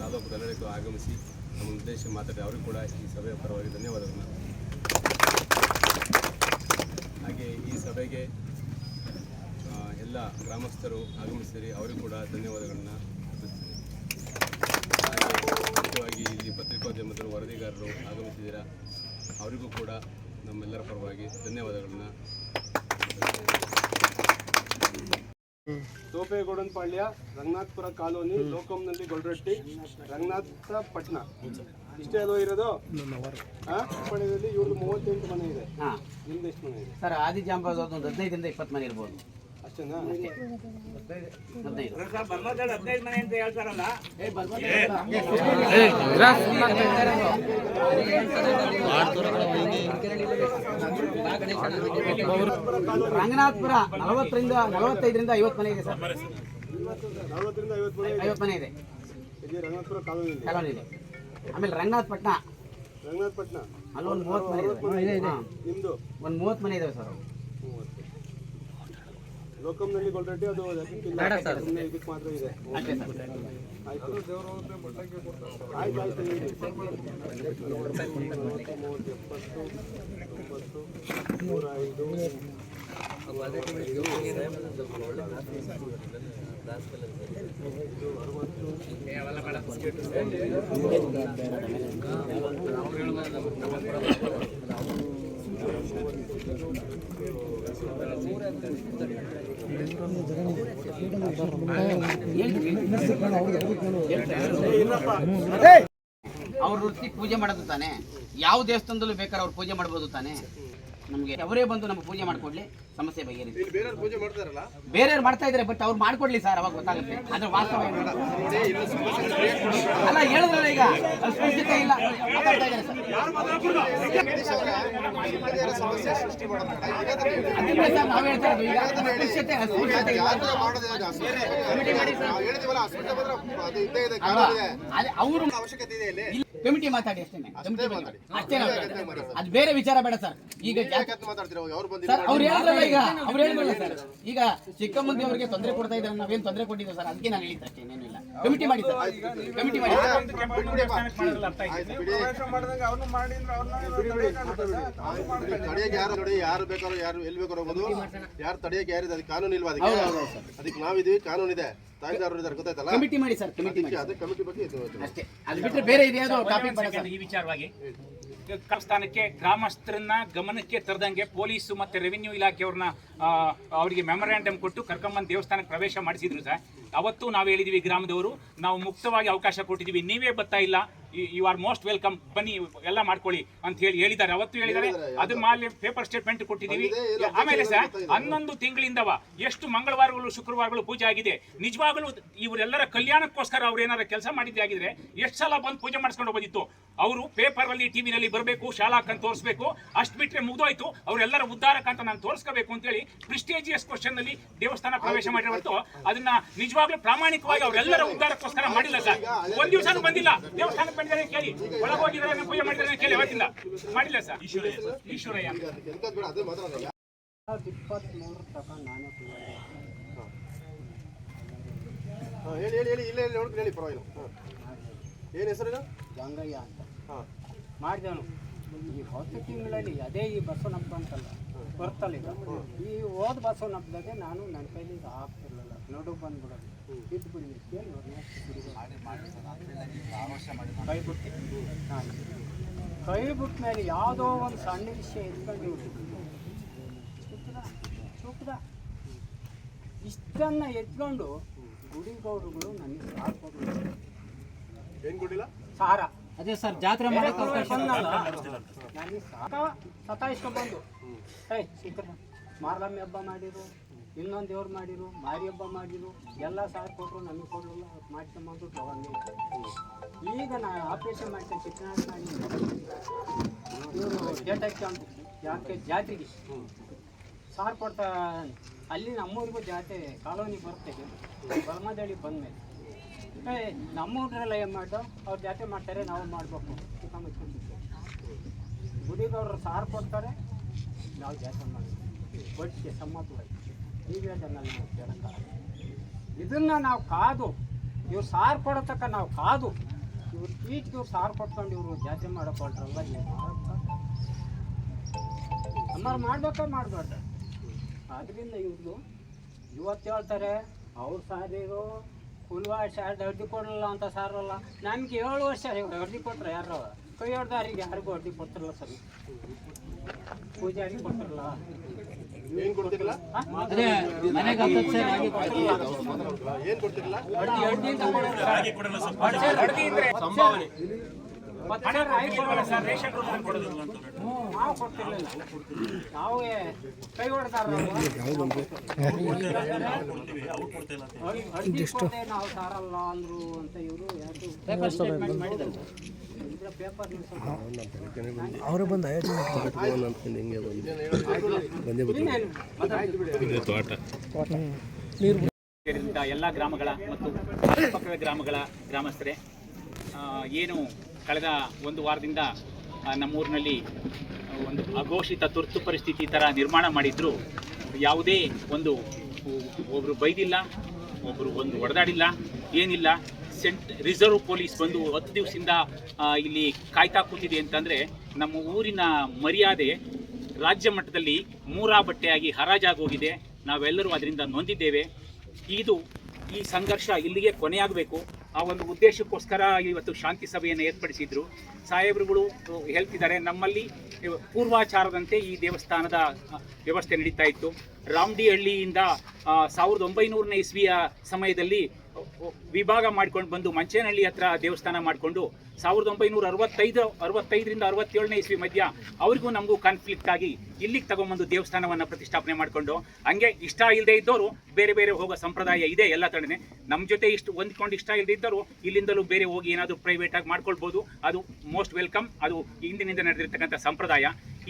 ತಾಲೂಕು ಆಡಳಿತ ಆಗಮಿಸಿ ನಮ್ಮ ಉದ್ದೇಶ ಮಾತಾಡಿ ಅವರು ಕೂಡ ಈ ಸಭೆಯ ಪರವಾಗಿ ಧನ್ಯವಾದಗಳನ್ನು ಹಾಗೆ ಈ ಸಭೆಗೆ ಎಲ್ಲ ಗ್ರಾಮಸ್ಥರು ಆಗಮಿಸಿರಿ, ಅವರಿಗೂ ಕೂಡ ಧನ್ಯವಾದಗಳನ್ನು ಮುಖ್ಯವಾಗಿ ಇಲ್ಲಿ ಪತ್ರಿಕೋದ್ಯಮದರು ವರದಿಗಾರರು ಆಗಮಿಸಿದ್ದೀರಾ, ಅವರಿಗೂ ಕೂಡ ನಮ್ಮೆಲ್ಲರ ಪರವಾಗಿ ಧನ್ಯವಾದಗಳನ್ನ ತೋಪೇಗೌಡನ ಪಾಳ್ಯ ರಂಗನಾಥ್ಪುರ ಕಾಲೋನಿ ಲೋಕಂನಲ್ಲಿ ಗೊಲ್ರಟ್ಟಿ ರಂಗನಾಥ ಪಟ್ಟಣ ಇಷ್ಟೇ ಅದು ಇರೋದು? ಆ? ಪಾಳ್ಯದಲ್ಲಿ ಇವ್ರದ್ದು ಮೂವತ್ತೆಂಟು ಮನೆ ಇದೆ. ಹಾಂ. ನಿಮ್ದು ಎಷ್ಟು ಮನೆ ಇದೆ? ಸರ್ ಆದಿಜಾಂಬದ ಒಂದು ಹದಿನೈದರಿಂದ ಇಪ್ಪತ್ತು ಮನೆ ಇರ್ಬೋದು. ರಂಗನಾಥ್ಪುರ ನಲವತ್ತರಿಂದ ನಲವತ್ತೈದರಿಂದ ಐವತ್ತು ಮನೆ ಇದೆ ಸರ್. ಐವತ್ತು ಮನೆ ಇದೆ. ಐವತ್ತು ಮನೆ ಇದೆ ಇಲ್ಲಿ ರಂಗನಾಥ್ಪುರ ಕಾಲೋನಿ ಇದೆ ಆಮೇಲೆ ರಂಗನಾಥ್ ಪಟ್ಟಣ ರಂಗನಾಥ ಪಟ್ನ ಅಲ್ಲಿ ಒಂದು ಮೂವತ್ತು ಮನೆ ಇದೆ. ಒಂದು ಮೂವತ್ತು ಮನೆ ಇದಾವೆ ಸರ್ ಲೋಕಂನಲ್ಲಿ ಗೋಲ್ರೆಡ್ಡಿ ಅದು ಸುಮ್ಮನೆ ಇದಕ್ಕೆ ಮಾತ್ರ ಇದೆ ಆಯ್ತು ಆಯ್ತು ಆಯ್ತು ಹೇಳಿ. ಮೂವತ್ತು, ಎಪ್ಪತ್ತು ತೊಂಬತ್ತು ನೂರ ಐದು ಅವ್ರ ವೃತ್ತಿ ಪೂಜೆ ಮಾಡೋದು ತಾನೆ? ಯಾವ ದೇವಸ್ಥಾನದಲ್ಲೂ ಬೇಕಾದ್ರೆ ಅವ್ರು ಪೂಜೆ ಮಾಡ್ಬೋದು ತಾನೆ? ನಮಗೆ ಅವರೇ ಬಂದು ನಮ್ಮ ಪೂಜೆ ಮಾಡ್ಕೊಡ್ಲಿ ಸಮಸ್ಯೆ ಬಗೆಹರಿಸಿ. ಬೇರೆಯವ್ರು ಪೂಜೆ ಮಾಡ್ತಾರಲ್ಲ ಬೇರೆಯವ್ರು ಮಾಡ್ತಾ ಇದ್ದಾರೆ ಬಟ್ ಅವ್ರು ಮಾಡ್ಕೊಡ್ಲಿ ಸರ್ ಅವಾಗ ಗೊತ್ತಾಗುತ್ತೆ. ಅದ್ರ ವಾಸ್ತವ ಏನು? ಅಲ್ಲ ಹೇಳಿದ್ರಲ್ಲ ಈಗ ಸ್ಪಷ್ಟತೆ ಇಲ್ಲ. ಮಾತಾಡ್ತಾ ಇದ್ದಾರೆ ಸರ್ ನಾವು ಹೇಳ್ತಾ ಇರೋದು. ಈಗ ಅಸ್ಪೃಶ್ಯತೆ ಅಸ್ಪೃಶ್ಯತೆ ಇಲ್ಲ. ಅವರು ಅವಶ್ಯಕತೆ ಇದೆ ಕಮಿಟಿ ಮಾತಾಡಿ ಅಷ್ಟೇ ಕಮಿಟಿ ಮಾತಾಡಿ. ಅಷ್ಟೇ ಅದು ಬೇರೆ ವಿಚಾರ ಬೇಡ ಸರ್. ಈಗ ಜಾಸ್ತಿ ಮಾತಾಡ್ತೀರಾ? ಅವ್ರು ಬಂದಿಲ್ಲ ಸರ್ ಅವ್ರು ಹೇಳಿದ್ರಲ್ಲ ಈಗ ಅವ್ರು ಹೇಳಿದ್ರಲ್ಲ ಸರ್. ಈಗ ಚಿಕ್ಕಮ್ಮಂದಿ ಅವರಿಗೆ ತೊಂದರೆ ಕೊಡ್ತಾ ಇದ್ದಾರೆ ನಾವೇನು ತೊಂದರೆ ಕೊಟ್ಟಿದ್ದೀವಿ ಸರ್? ಅದಕ್ಕೆ ನಾನು ಹೇಳಿದ್ದೆ ಅಷ್ಟೇ ಕಮಿಟಿ ಮಾಡಿ ಸರ್. ಕಮಿಟಿ ಮಾಡಿ ತಡೆಯಕ್ಕೆ ಯಾರು ನೋಡಿ ಯಾರು ಬೇಕಾದ್ರೂ ಯಾರು ಎಲ್ಲಿ ಬೇಕಾದ್ರೂ ಹೋಗೋದು ಯಾರು ತಡೆಯಕ್ಕೆ ಯಾರಿದೆ ಅದಕ್ಕೆ? ಕಾನೂನು ಇಲ್ವಾ ಅದಕ್ಕೆ ಅದಕ್ಕೆ ನಾವಿದೀವಿ ಕಾನೂನು ಇದೆ ತಾಯಿದಾರರು ಇದ್ದಾರೆ ಗೊತ್ತಾಯ್ತಲ್ಲ? ಕಮಿಟಿ ಮಾಡಿ ಸರ್ ಕಮಿಟಿ ಮಾಡಿ ಅದೇ ಕಮಿಟಿ ಬಗ್ಗೆ ಇದು ಇದು. ಅಷ್ಟೇ. ಅದು ಬಿಟ್ಟರೆ ಬೇರೆ ಇದೆ ಟಾಪಿಕ್ ಬೇಡ ಸರ್ ಈ ವಿಚಾರವಾಗಿ. ಸ್ಥಾನಕ್ಕೆ ಗ್ರಾಮಸ್ಥರನ್ನ ಗಮನಕ್ಕೆ ತರದಂಗೆ ಪೊಲೀಸು ಮತ್ತೆ ರೆವಿನ್ಯೂ ಇಲಾಖೆಯವ್ರನ್ನ ಆ, ಅವರಿಗೆ ಮೆಮೊರಾಂಡಮ್ ಕೊಟ್ಟು ಕರ್ಕೊಂಬಂದು ದೇವಸ್ಥಾನಕ್ಕೆ ಪ್ರವೇಶ ಮಾಡಿಸಿದ್ರು ಸರ್. ಅವತ್ತು ನಾವು ಹೇಳಿದೀವಿ ಗ್ರಾಮದವರು ನಾವು ಮುಕ್ತವಾಗಿ ಅವಕಾಶ ಕೊಟ್ಟಿದ್ದೀವಿ ನೀವೇ ಬರ್ತಾ ಇಲ್ಲ. ಯು ಆರ್ ಮೋಸ್ಟ್ ವೆಲ್ಕಮ್ ಬನ್ನಿ ಎಲ್ಲ ಮಾಡ್ಕೊಳ್ಳಿ ಅಂತ ಹೇಳಿ ಹೇಳಿದ್ದಾರೆ. ಅವತ್ತು ಹೇಳಿದ್ದಾರೆ. ಅದ್ರ ಮೇಲೆ ಪೇಪರ್ ಸ್ಟೇಟ್ಮೆಂಟ್ ಕೊಟ್ಟಿದ್ದೀವಿ. ಆಮೇಲೆ ಸರ್ ಹನ್ನೊಂದು ತಿಂಗಳಿಂದವ ಎಷ್ಟು ಮಂಗಳವಾರಗಳು ಶುಕ್ರವಾರಗಳು ಪೂಜೆ ಆಗಿದೆ. ನಿಜವಾಗಲೂ ಇವರೆಲ್ಲರ ಕಲ್ಯಾಣಕ್ಕೋಸ್ಕರ ಅವ್ರು ಏನಾರ ಕೆಲಸ ಮಾಡಿದ್ದೆ ಆಗಿದ್ರೆ ಎಷ್ಟು ಸಲ ಬಂದು ಪೂಜೆ ಮಾಡಿಸ್ಕೊಂಡು ಹೋಗಿತ್ತು ಅವರು ಪೇಪರ್ ಅಲ್ಲಿ ಟಿವಿನಲ್ಲಿ ಬರಬೇಕು ಕಂತ ತೋರಿಸ್ಬೇಕು ಅಷ್ಟು ಬಿಟ್ರೆ ಮುಗ್ದೋಯ್ತು. ಅವರೆಲ್ಲರ ಉದ್ಧಾರಕ್ಕಂತ ನಾನು ತೋರಿಸ್ಕೋಬೇಕು ಅಂತೇಳಿ ಪ್ರಿಸ್ಟೇಜಿಯಸ್ ಕ್ವಶನ್ ಅಲ್ಲಿ ದೇವಸ್ಥಾನ ಪ್ರವೇಶ ಮಾಡಿರೋ ಅದನ್ನ ನಿಜವಾಗ್ಲೂ ಪ್ರಾಮಾಣಿಕವಾಗಿ ಅವರೆಲ್ಲರ ಉದ್ಧಾರಕ್ಕೋಸ್ಕರ ಮಾಡಿಲ್ಲ ಸರ್. ಒಂದ್ ದಿವಸ ಬಂದಿಲ್ಲ. ದೇವಸ್ಥಾನಕ್ಕೆ ಬಂದಿದ್ದಾರೆ ಕೇಳಿ. ಒಳಗೋಗಿದ್ದಾರೆ ಪೂಜೆ ಮಾಡಿದ್ದಾರೆ ಕೇಳಿ ಅವತ್ತಿಂದ. ಮಾಡಿಲ್ಲ ಸರ್. ಈಶ್ವರಯ್ಯ. ಈಶ್ವರಯ್ಯ ಅದೇ ಮಾತಾಡೋಣ ಹಾ, ಹೇಳಿ ಹೇಳಿ ಹೇಳಿ ಇಲ್ಲೇ ನೋಡಿ ಹೇಳಿ ಪರವಾಗಿಲ್ಲ. ಏನು ಹೆಸರು ಇದು? ಗಂಗಯ್ಯ ಅಂತ. ಹಾಂ. ಮಾಡಿದವನು. ಈ ಹೊಸ ತಿಂಗಳಲ್ಲಿ ಅದೇ ಈ ಬಸ್ಸು ನಪ್ಪ ಅಂತಲ್ಲ ಬರ್ತಲ್ಲ ಈಗ ಈ ಹೋದ ಬಸ್ಸು ನಾನು ನನ್ನ ಕೈಲಿ ಇದು ಆಗ್ತಿರ್ಲಿಲ್ಲ. ನಡು ಬಂದ್ಬಿಡೋದು. ಕೈ ಬುಟ್ ಬಿಟ್ಟ ಮೇಲೆ ಯಾವುದೋ ಒಂದು ಸಣ್ಣ ವಿಷಯ ಎತ್ಕೊಂಡು ಸುತ್ತದ ಇಷ್ಟನ್ನ ಎತ್ಕೊಂಡು ಗುಡಿಗೌಡರುಗಳು ನನಗೆ ಏನು ಕೊಟ್ಟಿಲ್ಲ ಸಾರ. ಅದೇ ಸರ್ ಜಾತ್ರೆ ಮಾಡಕ್ಕೆ ಅವಕಾಶ ನನಗೆ ಸಾಕ ಸತಾಯಿಸ್ಕೊಂಡ್ಬಂದು ಏಯ್ ಮಾರ್ಲಮ್ಮಿ ಹಬ್ಬ ಮಾಡಿರು. ಇನ್ನೊಂದು ದೇವ್ರು ಮಾಡಿರು, ಮಾರಿ ಹಬ್ಬ ಮಾಡಿರು, ಎಲ್ಲ ಸಾರ್ ಕೊಟ್ಟರು ನಮಗೆ ಕೊಡಲಿಲ್ಲ ಮಾಡ್ಕೊಂಬಂದು ತಗೊಂಡು ಈಗ ನಾನು ಆಪ್ರೇಷನ್ ಮಾಡ್ಕೊಂಡು ಚಿಕ್ಕನಾಡಿ ಇವರು ಡೇಟ್ ಹಾಕ್ಕೊಂಡು ಯಾಕೆ ಜಾತ್ರೆಗೆ? ಸಾರ್ ಕೊಡ್ತಾ, ಅಲ್ಲಿ ನಮ್ಮೂರಿಗೂ ಜಾತ್ರೆ, ಕಾಲೋನಿ ಬರ್ತದೆ ಬರ್ಮದಳ್ಳಿ ಬಂದಮೇಲೆ. ನಮ್ಮೂರಲ್ಲ ಏನು ಮಾಡ್ದು? ಅವ್ರು ಜಾತ್ರೆ ಮಾಡ್ತಾರೆ, ನಾವು ಮಾಡಬೇಕು. ಚಿಕ್ಕ ಮುಚ್ಕೊಂಡಿದ್ದೆ ಗುಡಿಗೌಡರು ಸಾರು ಕೊಡ್ತಾರೆ, ನಾವು ಜಾತ್ರೆ ಮಾಡ್ತೀವಿ ಒಟ್ಟಿಗೆ ಸಮ್ಮತವಾಗಿ ನಾವು ಇದನ್ನ ನಾವು ಕಾದು, ಇವ್ರು ಸಾರು ಕೊಡೋ ತಕ್ಕ ನಾವು ಕಾದು, ಇವ್ರು ಈಟ್ಗೆ ಇವ್ರು ಸಾರು ಕೊಟ್ಕೊಂಡು ಇವರು ಜಾತಿ ಮಾಡಕ್ಕೆ? ಹೊರಟ್ರಲ್ಲ ಅಮ್ಮಾರು ಮಾಡ್ಬೇಕಾ ಮಾಡಬಾರ್ದು? ಅದರಿಂದ ಇವ್ರು ಇವತ್ತು ಹೇಳ್ತಾರೆ, ಅವ್ರು ಸಾರಿರು ಕುಲ್ವಾ ಶಾರ್ಡ್ ಅರ್ಜಿ ಕೊಡಲ್ಲ ಅಂತ ಸಾರಲ್ಲ. ನಮ್ಗೆ ಏಳು ವರ್ಷ ಅರ್ಜಿ ಕೊಟ್ರೆ ಯಾರು? ಕೈ ಹೊಡೆದಾರಿಗೆ ಯಾರಿಗೂ ಅಡ್ಡಿ ಕೊಡ್ತಿರಲ್ಲ ಸರಿ. ಪೂಜಾರಿಗೆ ಕೊಡ್ತಿರಲ್ಲ ಏನ್ ಕೊಡ್ತಿರಲ್ಲ? ಮನೆಗೆ ಹತ್ತತ್ತು ಸರ್ ಆಗಿ ಏನ್ ಕೊಡ್ತಿರಲ್ಲ? ಸಂಭಾವನೆ. ಮತ್ತೆ ಸರ್ ಆಯ್ತು ಕೊಡಲ್ಲ ಸರ್. ರೇಷನ್ ನಾವು ಕೊಡ್ತಿರ್ಲಿಲ್ಲ ನಾವು ಕೈ ಹೊಡೆದಾರ ಅಡ್ಡಿ ಕೊಡ್ದೆ ನಾವು ಸಾರಲ್ಲ ಅಂದ್ರು ಅಂತ ಇವರು ಯಾರು ಸ್ಟೇಟ್ಮೆಂಟ್ ಮಾಡಿದ್ದಾರೆ ಪೇಪರ್ ಸೇರಿದಂಥ ಎಲ್ಲ ಗ್ರಾಮಗಳ ಮತ್ತು ಪಕ್ಕದ ಗ್ರಾಮಗಳ ಗ್ರಾಮಸ್ಥರೇ ಏನು ಕಳೆದ ಒಂದು ವಾರದಿಂದ ನಮ್ಮೂರಿನಲ್ಲಿ ಒಂದು ಅಘೋಷಿತ ತುರ್ತು ಪರಿಸ್ಥಿತಿ ಥರ ನಿರ್ಮಾಣ ಮಾಡಿದ್ರು. ಯಾವುದೇ ಒಂದು ಒಬ್ಬರು ಬೈದಿಲ್ಲ ಒಬ್ಬರು ಒಂದು ಹೊಡೆದಾಡಿಲ್ಲ ಏನಿಲ್ಲ. ಸೆಂಟ್ ರಿಸರ್ವ್ ಪೊಲೀಸ್ ಬಂದು ಹತ್ತು ದಿವಸದಿಂದ ಇಲ್ಲಿ ಕಾಯ್ತಾ ಕೂತಿದೆ ಅಂತಂದರೆ ನಮ್ಮ ಊರಿನ ಮರ್ಯಾದೆ ರಾಜ್ಯ ಮಟ್ಟದಲ್ಲಿ ಮೂರಾ ಬಟ್ಟೆಯಾಗಿ ಹರಾಜಾಗೋಗಿದೆ. ನಾವೆಲ್ಲರೂ ಅದರಿಂದ ನೊಂದಿದ್ದೇವೆ. ಇದು ಈ ಸಂಘರ್ಷ ಇಲ್ಲಿಗೆ ಕೊನೆಯಾಗಬೇಕು. ಆ ಒಂದು ಉದ್ದೇಶಕ್ಕೋಸ್ಕರ ಇವತ್ತು ಶಾಂತಿ ಸಭೆಯನ್ನು ಏರ್ಪಡಿಸಿದ್ರು. ಸಾಹೇಬರುಗಳು ಹೇಳ್ತಿದ್ದಾರೆ, ನಮ್ಮಲ್ಲಿ ಪೂರ್ವಾಚಾರದಂತೆ ಈ ದೇವಸ್ಥಾನದ ವ್ಯವಸ್ಥೆ ನಡೀತಾ ಇತ್ತು. ರಾಮಡಿಹಳ್ಳಿಯಿಂದ ಸಾವಿರದ ಒಂಬೈನೂರನೇ ಇಸ್ವಿಯ ಸಮಯದಲ್ಲಿ ವಿಭಾಗ ಮಾಡ್ಕೊಂಡು ಬಂದು ಮಂಚೇನಹಳ್ಳಿ ಹತ್ರ ದೇವಸ್ಥಾನ ಮಾಡಿಕೊಂಡು ಸಾವಿರದ ಒಂಬೈನೂರ ಅರವತ್ತೈದು, ಅರವತ್ತೈದರಿಂದ ಅರವತ್ತೇಳನೇ ಇಸ್ವಿ ಮಧ್ಯ ಅವ್ರಿಗೂ ನಮಗೂ ಕಾನ್ಫ್ಲಿಕ್ಟ್ ಆಗಿ ಇಲ್ಲಿಗೆ ತಗೊಂಬಂದು ದೇವಸ್ಥಾನವನ್ನು ಪ್ರತಿಷ್ಠಾಪನೆ ಮಾಡಿಕೊಂಡು ಹಂಗೆ ಇಷ್ಟ ಇಲ್ಲದೆ ಇದ್ದವರು ಬೇರೆ ಬೇರೆ ಹೋಗೋ ಸಂಪ್ರದಾಯ ಇದೆ ಎಲ್ಲ ತಡನೆ. ನಮ್ಮ ಜೊತೆ ಇಷ್ಟು ಹೊಂದ್ಕೊಂಡು ಇಷ್ಟ ಇಲ್ಲದೆ ಇದ್ದವರು ಇಲ್ಲಿಂದಲೂ ಬೇರೆ ಹೋಗಿ ಏನಾದರೂ ಪ್ರೈವೇಟಾಗಿ ಮಾಡ್ಕೊಳ್ಬೋದು. ಅದು ಮೋಸ್ಟ್ ವೆಲ್ಕಮ್ ಅದು ಹಿಂದಿನಿಂದ ನಡೆದಿರ್ತಕ್ಕಂಥ ಸಂಪ್ರದಾಯ.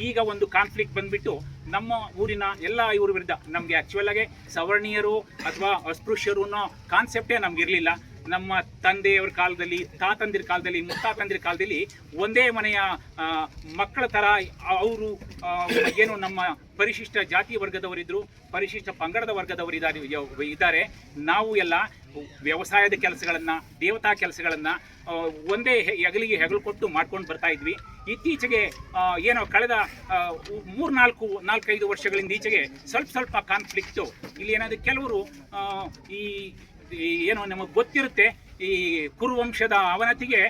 ಈಗ ಒಂದು ಕಾನ್ಫ್ಲಿಕ್ಟ್ ಬಂದ್ಬಿಟ್ಟು ನಮ್ಮ ಊರಿನ ಎಲ್ಲ ಇವ್ರ ವಿರುದ್ಧ, ನಮಗೆ ಆ್ಯಕ್ಚುಯಲ್ ಆಗಿ ಸವರ್ಣೀಯರು ಅಥವಾ ಅಸ್ಪೃಶ್ಯರು ಅನ್ನೋ ಕಾನ್ಸೆಪ್ಟೇ ನಮ್ಗೆ ಇರಲಿಲ್ಲ. ನಮ್ಮ ತಂದೆಯವರ ಕಾಲದಲ್ಲಿ, ತಾತಂದಿರ ಕಾಲದಲ್ಲಿ, ಮುತ್ತಾತಂದಿರ ಕಾಲದಲ್ಲಿ ಒಂದೇ ಮನೆಯ ಮಕ್ಕಳ ಥರ ಅವರು ಏನು ನಮ್ಮ ಪರಿಶಿಷ್ಟ ಜಾತಿ ವರ್ಗದವರಿದ್ದರು ಪರಿಶಿಷ್ಟ ಪಂಗಡದ ವರ್ಗದವರಿದ್ದಾರೆ ಇದ್ದಾರೆ. ನಾವು ಎಲ್ಲ ವ್ಯವಸಾಯದ ಕೆಲಸಗಳನ್ನು, ದೇವತಾ ಕೆಲಸಗಳನ್ನು ಒಂದೇ ಹೆಗಲಿಗೆ ಹೆಗಲು ಕೊಟ್ಟು ಮಾಡ್ಕೊಂಡು ಬರ್ತಾ ಇದ್ವಿ. ಇತ್ತೀಚೆಗೆ ಏನೋ ಕಳೆದ ಮೂರ್ನಾಲ್ಕು, ನಾಲ್ಕೈದು ವರ್ಷಗಳಿಂದ ಈಚೆಗೆ ಸ್ವಲ್ಪ ಸ್ವಲ್ಪ ಕಾನ್ಫ್ಲಿಕ್ಟು ಇಲ್ಲಿ ಏನಾದರೂ ಕೆಲವರು ಈ ಏನೋ ನಮಗೆ ಗೊತ್ತಿರುತ್ತೆ, ಈ ಕುರುವಂಶದ ಅವನತಿಗೆ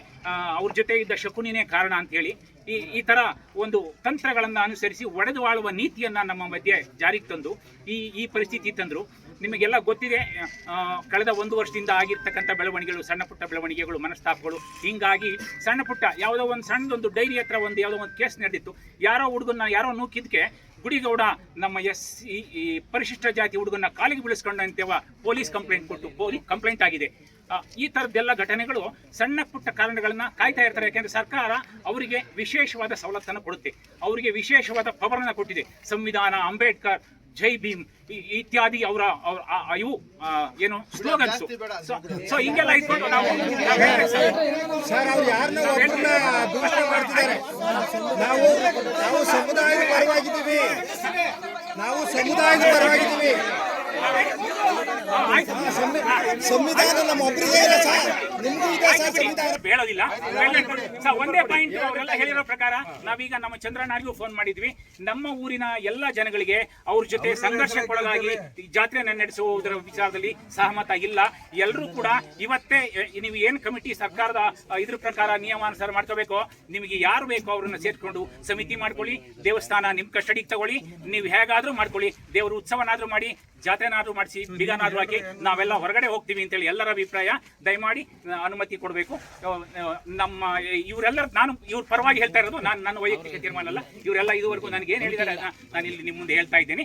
ಅವ್ರ ಜೊತೆ ಇದ್ದ ಶಕುನಿನೇ ಕಾರಣ ಅಂತ ಹೇಳಿ, ಈ ಈ ಥರ ಒಂದು ತಂತ್ರಗಳನ್ನು ಅನುಸರಿಸಿ ಒಡೆದು ಆಳುವ ನೀತಿಯನ್ನು ನಮ್ಮ ಮಧ್ಯೆ ಜಾರಿಗೆ ತಂದು, ಈ ಈ ಪರಿಸ್ಥಿತಿ ತಂದರು. ನಿಮಗೆಲ್ಲ ಗೊತ್ತಿದೆ ಕಳೆದ ಒಂದು ವರ್ಷದಿಂದ ಆಗಿರ್ತಕ್ಕಂಥ ಬೆಳವಣಿಗೆಗಳು, ಸಣ್ಣ ಪುಟ್ಟ ಬೆಳವಣಿಗೆಗಳು, ಮನಸ್ತಾಪಗಳು, ಹಿಂಗಾಗಿ ಸಣ್ಣ ಪುಟ್ಟ ಯಾವುದೋ ಒಂದು ಸಣ್ಣದೊಂದು ಡೈರಿ ಹತ್ರ ಒಂದು ಯಾವುದೋ ಒಂದು ಕೇಸ್ ನಡೆದಿತ್ತು. ಯಾರೋ ಹುಡುಗನ ಯಾರೋ ನೂಕಿದ್ಕೆ ಗುಡಿಗೌಡ ನಮ್ಮ ಎಸ್ ಈ ಪರಿಶಿಷ್ಟ ಜಾತಿ ಹುಡುಗನ ಕಾಲಿಗೆ ಬೀಳಿಸ್ಕೊಂಡಂತೆವ ಪೊಲೀಸ್ ಕಂಪ್ಲೇಂಟ್ ಕೊಟ್ಟು ಪೊಲೀಸ್ ಕಂಪ್ಲೇಂಟ್ ಆಗಿದೆ. ಈ ಥರದ್ದೆಲ್ಲ ಘಟನೆಗಳು ಸಣ್ಣ ಪುಟ್ಟ ಕಾರಣಗಳನ್ನ ಕಾಯ್ತಾ ಇರ್ತಾರೆ. ಯಾಕೆಂದ್ರೆ ಸರ್ಕಾರ ಅವರಿಗೆ ವಿಶೇಷವಾದ ಸವಲತ್ತನ್ನು ಕೊಡುತ್ತೆ. ಅವರಿಗೆ ವಿಶೇಷವಾದ ಪವರನ್ನು ಕೊಟ್ಟಿದೆ. ಸಂವಿಧಾನ, ಅಂಬೇಡ್ಕರ್ ಜೈ ಭೀಮ್ ಇತ್ಯಾದಿ ಅವರ ಅವ್ರ ಆ- ಆ ಇವು ಆ, ಏನು ಸ್ಲೋಗನ್ಸ್ ಸೊ ಹಿಂಗೆಲ್ಲ ಇಟ್ಕೊಂಡು ನಾವು ಸರ್. ಸರ್. ಅವ್ರು ಯಾರನ್ನ ಒಬ್ಬರನ್ನ ದೂಷಣೆ ಮಾಡ್ತಿದ್ದಾರೆ? ನಾವು ನಾವು ಸಮುದಾಯದ ಪರವಾಗಿದ್ದೀವಿ. ನಾವು ಸಮುದಾಯದ ಪರವಾಗಿದ್ದೀವಿ. ಸಂವಿಧಾನ ನಮ್ಮ ಒಬ್ಬರಿಗೆ ಸರ್. ನಿಮಗೂ ಇದೆ ಸರ್ ಸಂವಿಧಾನ. ಹೇಳೋದಿಲ್ಲ ಸರ್ ಒಂದೇ ಪಾಯಿಂಟ್ ಅವರೆಲ್ಲ ಹೇಳಿರೋ ಪ್ರಕಾರ ನಾವೀಗ ನಮ್ಮ ಚಂದ್ರನಾರಿಗೂ ಫೋನ್ ಮಾಡಿದ್ವಿ. ನಮ್ಮ ಊರಿನ ಎಲ್ಲ ಜನಗಳಿಗೆ ಅವ್ರ ಜೊತೆ ಸಂಘರ್ಷಕ್ಕೊಳಗಾಗಿ ಜಾತ್ರೆ ನಡೆಸುವುದರ ವಿಚಾರದಲ್ಲಿ ಸಹಮತ ಇಲ್ಲ. ಎಲ್ಲರೂ ಕೂಡ ಇವತ್ತೇ ನೀವು ಏನು ಕಮಿಟಿ ಸರ್ಕಾರದ ಇದ್ರ ಪ್ರಕಾರ ನಿಯಮಾನುಸಾರ ಮಾಡ್ಕೋಬೇಕು ನಿಮಗೆ ಯಾರು ಬೇಕೋ ಅವ್ರನ್ನ ಸೇರ್ಕೊಂಡು ಸಮಿತಿ ಮಾಡ್ಕೊಳ್ಳಿ ದೇವಸ್ಥಾನ ನಿಮ್ಮ ಕಸ್ಟಡಿಗೆ ತಗೊಳ್ಳಿ ನೀವು ಹೇಗಾದ್ರೂ ಮಾಡ್ಕೊಳ್ಳಿ ದೇವರ ಉತ್ಸವನಾದ್ರೂ ಮಾಡಿ ಜಾತ್ರೆನಾದ್ರೂ ಮಾಡಿಸಿ ಬಿಗನಾದ್ರೂ ಹಾಕಿ ನಾವೆಲ್ಲ ಹೊರಗಡೆ ಹೋಗ್ತೀವಿ ಅಂತೇಳಿ ಎಲ್ಲರ ಅಭಿಪ್ರಾಯ, ದಯಮಾಡಿ ಅನುಮತಿ ಕೊಡಬೇಕು. ನಮ್ಮ, ಇವರೆಲ್ಲರ, ನಾನು, ಇವ್ರ ಪರವಾಗಿ ಹೇಳ್ತಾ ಇರೋದು, ನಾನು ನನ್ನ ವೈಯಕ್ತಿಕ ತೀರ್ಮಾನ ಅಲ್ಲ. ಇವರೆಲ್ಲ ಇದುವರೆಗೂ ನನಗೆ ಏನು ಅದನ್ನ ನಾನು ಇಲ್ಲಿ ನಿಮ್ಮ ಮುಂದೆ ಹೇಳ್ತಾ ಇದ್ದೀನಿ.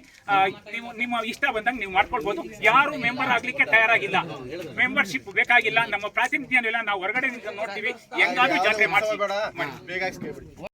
ನೀವು, ನಿಮ್ಮ ಇಷ್ಟ ಬಂದಂಗೆ ನೀವು ಮಾಡ್ಕೊಳ್ಬೋದು. ಯಾರು ಮೆಂಬರ್ ಆಗ್ಲಿಕ್ಕೆ ತಯಾರಾಗಿಲ್ಲ. ಮೆಂಬರ್ಶಿಪ್ ಬೇಕಾಗಿಲ್ಲ. ನಮ್ಮ ಪ್ರಾತಿನಿಧ್ಯ ನಾವು ಹೊರಗಡೆ ನೋಡ್ತೀವಿ. ಹೆಂಗಾದ್ರೂ ಜಾತ್ರೆ ಮಾಡ್ತೀವಿ